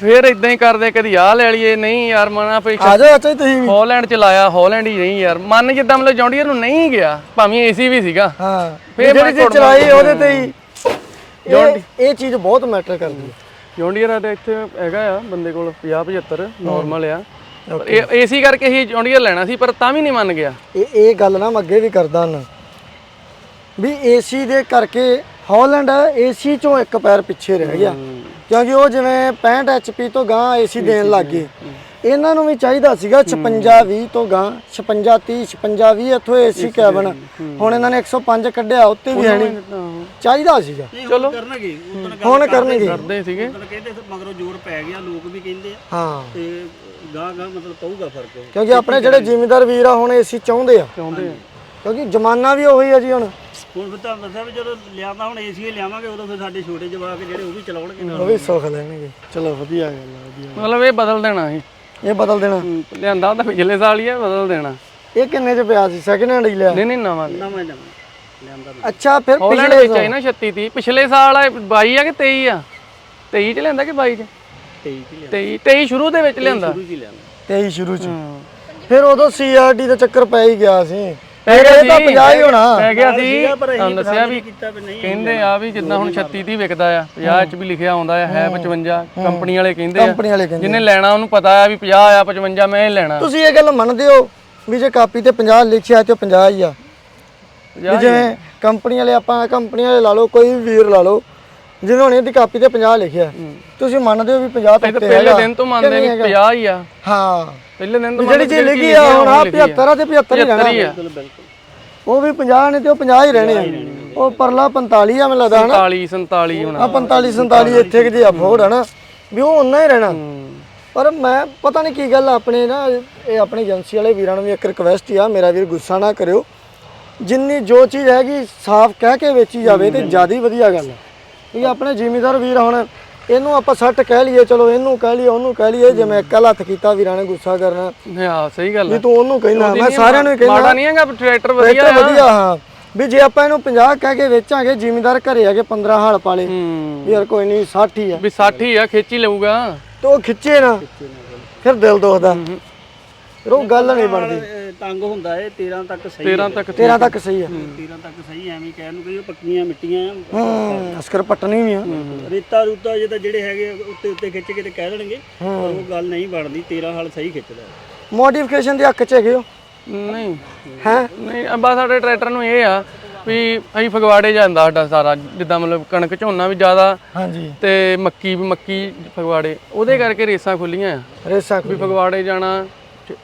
ਫਿਰ ਇਦਾਂ ਹੀ ਕਰਦੇ ਕਦੀ ਆਹ ਲੈ ਲਈਏ ਨਹੀਂ ਯਾਰ ਮਨਾ ਫੇ ਆ ਜਾਓ ਅੱਛਾ ਤੁਸੀਂ ਵੀ। ਹਾਲੈਂਡ ਚ ਲਾਇਆ ਹਾਲੈਂਡ ਹੀ ਨਹੀਂ ਯਾਰ। ਮਨ ਜਿੱਦਾਂ ਮਤਲਬ ਜੌਂਡੀਅਰ ਨੂੰ ਨਹੀਂ ਗਿਆ ਭਾਵੇਂ ਏਸੀ ਵੀ ਸੀਗਾ। ਹਾਂ ਫੇਰ ਜਿਹੜੀ ਮੈਂ ਚੀਜ਼ ਚਲਾਈ ਉਹਦੇ ਤੇ ਹੀ। ਇਹ ਇਹ ਚੀਜ਼ ਬਹੁਤ ਮੈਟਰ ਕਰਦੀ ਹੈ। ਜੌਂਡੀਅਰ ਦਾ ਇੱਥੇ ਹੈਗਾ ਆ ਬੰਦੇ ਕੋਲ 50 75 ਨਾਰਮਲ ਆ। ਇਹ ਏਸੀ ਕਰਕੇ ਹੀ ਜੌਂਡੀਅਰ ਲੈਣਾ ਸੀ ਪਰ ਤਾਂ ਵੀ ਨਹੀਂ ਮੰਨ ਗਿਆ। ਇਹ ਇਹ ਗੱਲ ਨਾ ਮੈਂ ਅੱਗੇ ਵੀ ਕਰਦਾ ਹਾਂ। ਵੀ ਏਸੀ ਦੇ ਕਰਕੇ ਹਾਲੈਂਡ ਏਸੀ ਚੋਂ ਇੱਕ ਪੈਰ ਪਿੱਛੇ ਰਹਿ ਗਿਆ। ਕਿਉਂਕਿ ਉਹ ਜਿਵੇਂ 65 ਐਚਪੀ ਤੋਂ ਗਾਂ ਏਸੀ ਦੇਣ ਲੱਗ ਗਏ। ਇਹਨਾਂ ਨੂੰ ਵੀ ਚਾਹੀਦਾ ਸੀਗਾ 56 20 ਤੋਂ ਗਾਂ 56 30 56 20 ਇੱਥੋਂ ਏਸੀ ਕੈਬਨ। ਹੁਣ ਇਹਨਾਂ ਨੇ 105 ਕੱਢਿਆ ਉੱਤੇ ਵੀ ਹੈ ਨਹੀਂ ਚਾਹੀਦਾ ਸੀਗਾ। ਚਲੋ। ਕਰਨਗੇ ਹੁਣ ਕਰਨਗੇ। ਕਰਦੇ ਸੀਗੇ। ਕਹਿੰਦੇ ਮਗਰੋਂ ਜ਼ੋਰ ਪੈ ਗਿਆ ਲੋਕ ਵੀ ਕਹਿੰਦੇ ਆ। ਹਾਂ। ਤੇ ਗਾਂ ਗਾਂ ਮਤਲਬ ਪਊਗਾ ਫ਼ਰਕ ਕਿਉਂਕਿ ਆਪਣੇ ਜਿਹੜੇ ਜ਼ਿਮੀਂਦਾਰ ਵੀਰ ਆ ਹੁਣ ਏਸੀ ਚਾਹੁੰਦੇ ਆ। ਚਾਹੁੰਦੇ ਆ। ਕਿਉਂਕਿ ਜ਼ਮਾਨਾ ਵੀ ਉਹੀ ਆ ਜੀ ਹੁਣ। ਹੁਣ ਫਿਰ ਤਾਂ ਦੱਸਿਆ ਵੀ ਜਦੋਂ ਲਿਆਂਦਾ ਹੁਣ ਏਸੀ ਲਿਆਵਾਂਗੇ ਉਦੋਂ ਫਿਰ ਸਾਡੇ ਛੋਟੇ ਜਵਾਕ ਜਿਹੜੇ ਉਹ ਵੀ ਚਲਾਉਣਗੇ ਨਾਲ। ਉਹ ਵੀ ਸੁੱਖ ਲੈਣਗੇ ਚਲੋ ਵਧੀਆ ਗੱਲ ਆ ਵਧੀਆ ਮਤਲਬ ਇਹ ਬਦਲ ਦੇਣਾ ਸੀ। ਇਹ ਬਦਲ ਦੇਣਾ। ਹੂੰ, ਲਿਆਂਦਾ ਤਾਂ ਪਿਛਲੇ ਸਾਲ ਹੀ ਆ ਬਦਲ ਦੇਣਾ। ਇਹ ਕਿੰਨੇ ਚ ਪਿਆ ਸੀ? ਸੈਕਿੰਡ ਹੈਂਡ ਹੀ ਲਿਆ? ਨਹੀਂ ਨਹੀਂ ਨਵਾਂ ਨਵਾਂ ਨਵਾਂ। ਲਿਆਂਦਾ ਅੱਛਾ ਫਿਰ ਪਿਛਲੇ ਵਿੱਚ ਆਈ ਨਾ 36 30 ਪਿਛਲੇ ਸਾਲ ਆ 22 ਆ ਕਿ 23 ਆ? 23 ਚ ਲਿਆਂਦਾ ਕਿ 22 ਚ? 23 ਕੀ ਲਿਆਂਦਾ। 23 23 ਸ਼ੁਰੂ ਦੇ ਵਿੱਚ ਲਿਆਂਦਾ। ਸ਼ੁਰੂ ਕੀ ਲਿਆਂਦਾ। 23 ਸ਼ੁਰੂ ਚ। ਹਾਂ। ਫਿਰ ਉਦੋਂ ਸੀਆਰਡੀ ਦਾ ਚੱਕਰ ਪੈ ਹੀ ਗਿਆ ਸੀ। ਪੈ ਫਿਰ ਗਿਆ ਇਹ ਤਾਂ ਸੀ, 50 ਹੀ ਹੋਣਾ। ਪੈ ਗਿਆ ਸੀ। ਪਰ ਅਸੀਂ ਤੁਹਾਨੂੰ ਦੱਸਿਆ ਵੀ ਕੀਤਾ ਵੀ ਨਹੀਂ। ਕਹਿੰਦੇ ਆ ਵੀ ਜਿੱਦਾਂ ਹੁਣ 36 30 ਵਿਕਦਾ ਆ 50 ਚ ਵੀ ਲਿਖਿਆ ਆਉਂਦਾ ਆ ਹੈ 55 ਕੰਪਨੀ ਵਾਲੇ ਕਹਿੰਦੇ ਆ। ਕੰਪਨੀ ਵਾਲੇ ਕਹਿੰਦੇ ਜਿਹਨੇ ਲੈਣਾ ਉਹਨੂੰ ਪਤਾ ਆ ਵੀ 50 ਆ 55 ਮੈਂ ਇਹ ਲੈਣਾ। ਤੁਸੀਂ ਇਹ ਗੱਲ ਮੰਨਦੇ ਹੋ ਵੀ ਜੇ ਕਾਪੀ ਤੇ 50 ਲਿਖਿਆ ਤੇ 50 ਹੀ ਆ। ਵੀ ਜਿਵੇਂ ਕੰਪਨੀ ਵਾਲੇ ਆਪਾਂ ਕੰਪਨੀ ਵਾਲੇ ਲਾ ਲਓ ਕੋਈ ਵੀ ਵੀਰ ਲਾ ਲਓ ਜਿਵੇਂ ਹੁਣ ਇਹਦੀ ਕਾਪੀ ਤੇ 50 ਲਿਖਿਆ। ਤੁਸੀਂ ਮੰਨਦੇ ਹੋ ਵੀ 50 ਇਹ ਤਾਂ ਪਹਿਲੇ ਦਿਨ ਤੋਂ ਮੰਨਦੇ ਵੀ 50 ਹੀ ਆ। ਹਾਂ। ਪਹਿਲੇ ਦਿਨ ਤੋਂ ਜਿਹੜੀ ਚੀਜ਼ ਲਿਖੀ ਆ ਹੁਣ ਆ। 75 ਆ ਤੇ 75 ਹੀ ਰਹਿਣਾ ਹੀ ਆ। ਉਹ ਵੀ 50 ਨੇ ਤੇ ਉਹ 50 ਹੀ ਰਹਿਣੇ ਆ। ਉਹ ਪਰਲਾ 45 ਆ ਮੈਨੂੰ ਲੱਗਦਾ ਹਨਾ। 47 47 ਹੋਣਾ। ਆ 45 47 ਇੱਥੇ ਕਿਤੇ ਆ ਫੋੜ ਹਨਾ। ਵੀ ਉਹ ਉਨਾ ਹੀ ਰਹਿਣਾ। ਪਰ ਮੈਂ ਪਤਾ ਨਹੀਂ ਕੀ ਗੱਲ ਆ ਆਪਣੇ ਨਾ ਇਹ ਆਪਣੀ ਏਜੰਸੀ ਵਾਲੇ ਵੀਰਾਂ ਨੂੰ ਵੀ ਇੱਕ ਰਿਕਵੈਸਟ ਆ ਮੇਰਾ ਵੀਰ ਗੁੱਸਾ ਨਾ ਕਰਿਓ। ਜਿੰਨੀ ਜੋ ਚੀਜ਼ ਹੈਗੀ ਸਾਫ਼ ਕਹਿ ਕੇ ਵੇਚੀ ਜਾਵੇ ਤੇ ਜ਼ਿਆਦਾ ਹੀ ਵਧੀਆ ਗੱਲ ਹੈ ਇਹ ਆਪਣੇ ਜ਼ਿਮੀਦਾਰ ਵੀਰ ਹੁਣ ਇਹਨੂੰ ਆਪਾਂ ਸੱਟ ਕਹਿ ਲਈਏ ਚਲੋ ਇਹਨੂੰ ਕਹਿ ਲਈਏ ਉਹਨੂੰ ਕਹਿ ਲਈਏ ਜਿਵੇਂ ਇਕੱਲ ਹੱਥ ਕੀਤਾ ਵੀਰਾਂ ਨੇ ਗੁੱਸਾ ਕਰਨਾ। ਹਾਂ ਸਹੀ ਗੱਲ ਵੀ ਆ ਤੂੰ ਉਹਨੂੰ ਕਹਿਣਾ ਮੈਂ ਸਾਰਿਆਂ ਨੂੰ ਹੀ ਮਾੜਾ ਕਹਿਣਾ ਨਹੀਂ ਹੈਗਾ ਟਰੈਕਟਰ ਵਧੀਆ ਆ। ਵਧੀਆ ਹਾਂ। ਵੀ ਜੇ ਆਪਾਂ ਇਹਨੂੰ 50 ਕਹਿ ਕੇ ਵੇਚਾਂਗੇ ਜ਼ਿਮੀਦਾਰ ਘਰੇ ਆ ਕੇ 15 ਹਾਲ ਪਾਲੇ ਹੂੰ। ਵੀ ਯਾਰ ਕੋਈ ਨਹੀਂ 60 ਹੀ ਆ। ਵੀ 60 ਹੀ ਆ ਖੇਚੀ ਲਊਗਾ। ਤੇ ਉਹ ਖਿੱਚੇ ਨਾ ਫਿਰ ਦਿਲ ਦੁਖਦਾ। ਫਿਰ ਉਹ ਗੱਲ ਨਹੀਂ ਬਣਦੀ। ਤੰਗ ਹੁੰਦਾ ਏ 13 ਤੱਕ ਸਹੀ 13 ਤੱਕ 13 ਤੱਕ ਸਹੀ ਆ 13 ਤੱਕ ਸਹੀ ਐਵੇਂ ਕਹਿਣ ਨੂੰ ਕਹੀ ਪੱਕੀਆਂ ਮਿੱਟੀਆਂ। ਆ। ਹੂੰ ਅਸਕਰ ਪਟਣੀ ਵੀ ਆ। ਰੇਤਾ ਰੂਤਾ ਜੇ ਤਾਂ ਜਿਹੜੇ ਹੈਗੇ ਆ, ਉੱਤੇ ਉੱਤੇ ਖਿੱਚ ਕੇ ਤੇ ਕਹਿ ਦੇਣਗੇ ਪਰ ਉਹ ਗੱਲ ਨਹੀਂ ਬਣਦੀ 13 ਹਾਲ ਸਹੀ ਖਿੱਚਦਾ। ਹੈ। ਮੋਡੀਫਿਕੇਸ਼ਨ ਦੇ ਹੱਕ ਚ ਹੈਗੇ ਹੋ? ਨਹੀਂ। ਹੈ? ਨਹੀਂ ਬਸ ਸਾਡੇ ਟਰੈਕਟਰ ਨੂੰ ਇਹ ਆ ਵੀ ਅਸੀਂ ਫਗਵਾੜੇ ਜਾਂਦਾ ਸਾਡਾ ਸਾਰਾ ਜਿੱਦਾਂ ਮਤਲਬ ਕਣਕ ਝੋਨਾ ਵੀ ਜ਼ਿਆਦਾ ਹਾਂਜੀ। ਤੇ ਮੱਕੀ ਵੀ ਮੱਕੀ ਫਗਵਾੜੇ ਉਹਦੇ ਕਰਕੇ ਰੇਸਾਂ ਖੁੱਲੀਆਂ ਆ। ਰੇਸਾਂ ਵੀ ਫਗਵਾੜੇ ਜਾਣਾ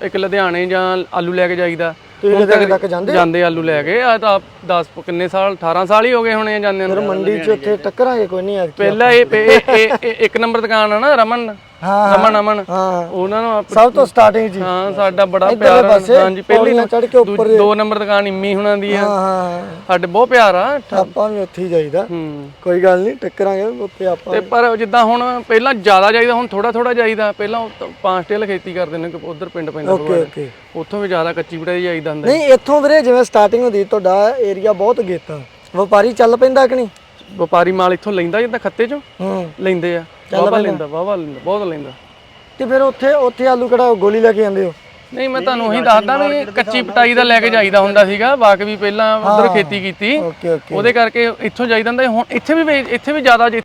ਇੱਕ ਲੁਧਿਆਣੇ ਜਾਂ ਆਲੂ ਲੈ ਕੇ ਜਾਈਦਾ। ਤੁਸੀਂ ਲੁਧਿਆਣੇ ਤੱਕ ਜਾਂਦੇ ਜਾਂਦੇ ਆਲੂ ਲੈ ਕੇ। ਆ ਤਾਂ 10 ਕਿੰਨੇ ਸਾਲ 18 ਸਾਲ ਹੀ ਹੋ ਗਏ ਹੋਣੇ ਆ ਜਾਂਦੇ ਨੂੰ। ਮੰਡੀ ਚ ਉੱਥੇ ਟੱਕਰਾਂਗੇ ਕੋਈ ਨਹੀਂ ਪਹਿਲਾਂ ਇਹ ਇੱਕ ਨੰਬਰ ਦੁਕਾਨ ਆ ਨਾ ਰਮਨ। ਹਾਂ ਰਮਨ ਅਮਨ ਹਾਂ। ਉਹਨਾਂ ਨੂੰ ਆਪ- ਸਭ ਤੋਂ ਸਟਾਰਟਿੰਗ ਜੀ ਹਾਂ ਸਾਡਾ ਬੜਾ ਇੱਧਰਲੇ ਪਿਆਰ ਆ। ਪਾਸੇ ਹਾਂਜੀ ਪਹਿਲੀ ਪੌੜੀਆਂ ਚੜ੍ਹ ਕੇ ਉੱਪਰ ਦੂਜੀ- ਦੋ। ਨੰਬਰ ਦੁਕਾਨ ਇੰਮੀ ਹੁਣਾਂ ਦੀ ਆ। ਹਾਂ ਹਾਂ। ਸਾਡੇ ਬਹੁਤ ਪਿਆਰ ਆ ਆਪਾਂ ਵੀ ਉੱਥੇ ਹੀ ਜਾਈਦਾ। ਹੂੰ। ਕੋਈ ਗੱਲ ਨਹੀਂ ਟੱਕਰਾਂਗੇ ਉੱਥੇ ਆਪਾਂ ਤੇ ਪਰ ਜਿੱਦਾਂ ਹੁਣ ਪਹਿਲਾਂ ਜ਼ਿਆਦਾ ਜਾਈਦਾ ਹੁਣ ਥੋੜਾ ਥੋੜਾ ਜਾਈਦਾ। ਪਹਿਲਾਂ ਉਹ ਤਾਂ ਪੰਜ ਟੇਲ ਖੇਤੀ ਕਰਦੇ ਨੇ ਉਧਰ ਪਿੰਡ ਪੈਂਦਾ ਓਕੇ ਓਕੇ। ਉੱਥੋਂ ਵੀ ਜ਼ਿਆਦਾ ਕੱਚੀ ਬੜਾਈ ਜਾਈਦਾ ਹੁੰਦਾ। ਨਹੀਂ ਇੱਥੋਂ ਵੀਰੇ ਜਿਵੇਂ ਸਟਾਰਟਿੰਗ ਹੁੰਦੀ ਤੁਹਾਡਾ ਏਰੀਆ ਬਹੁਤ ਗੇਤਾ ਵਪਾਰੀ ਚੱਲ ਪੈਂਦਾ ਕਿ ਨਹੀਂ? ਵਪਾਰੀ ਮਾਲ ਇੱਥੋਂ ਲੈਂਦਾ ਜਿੱਦਾਂ ਖੱਤੇ ਚੋਂ? ਹੂੰ। ਲੈਂਦੇ ਆ। ਵਾਵਾ ਲੈਂਦਾ ਵਾਵਾ ਲੈਂਦਾ ਬਹੁਤ ਲੈਂਦਾ। ਤੇ ਫਿਰ ਉੱਥੇ ਉੱਥੇ ਆਲੂ ਕਿਹੜਾ ਗੋਲੀ ਲੈ ਕੇ ਜਾਂਦੇ ਹੋ? ਨਹੀਂ ਮੈਂ ਤੁਹਾਨੂੰ ਉਹੀ ਦੱਸਦਾ ਵੀ ਕੱਚੀ ਪਟਾਈ ਦਾ ਲੈ ਕੇ ਜਾਈਦਾ ਹੁੰਦਾ ਸੀਗਾ ਬਾਕੀ ਵੀ ਪਹਿਲਾਂ ਉਧਰ ਖੇਤੀ ਕੀਤੀ। Okay okay. ਉਹਦੇ ਕਰਕੇ ਇੱਥੋਂ ਜਾਈਦਾ ਹੁੰਦਾ। ਹੁਣ ਇੱਥੇ ਵੀ ਵੇ- ਇੱਥੇ ਵੀ ਜ਼ਿਆਦਾ ਜੇ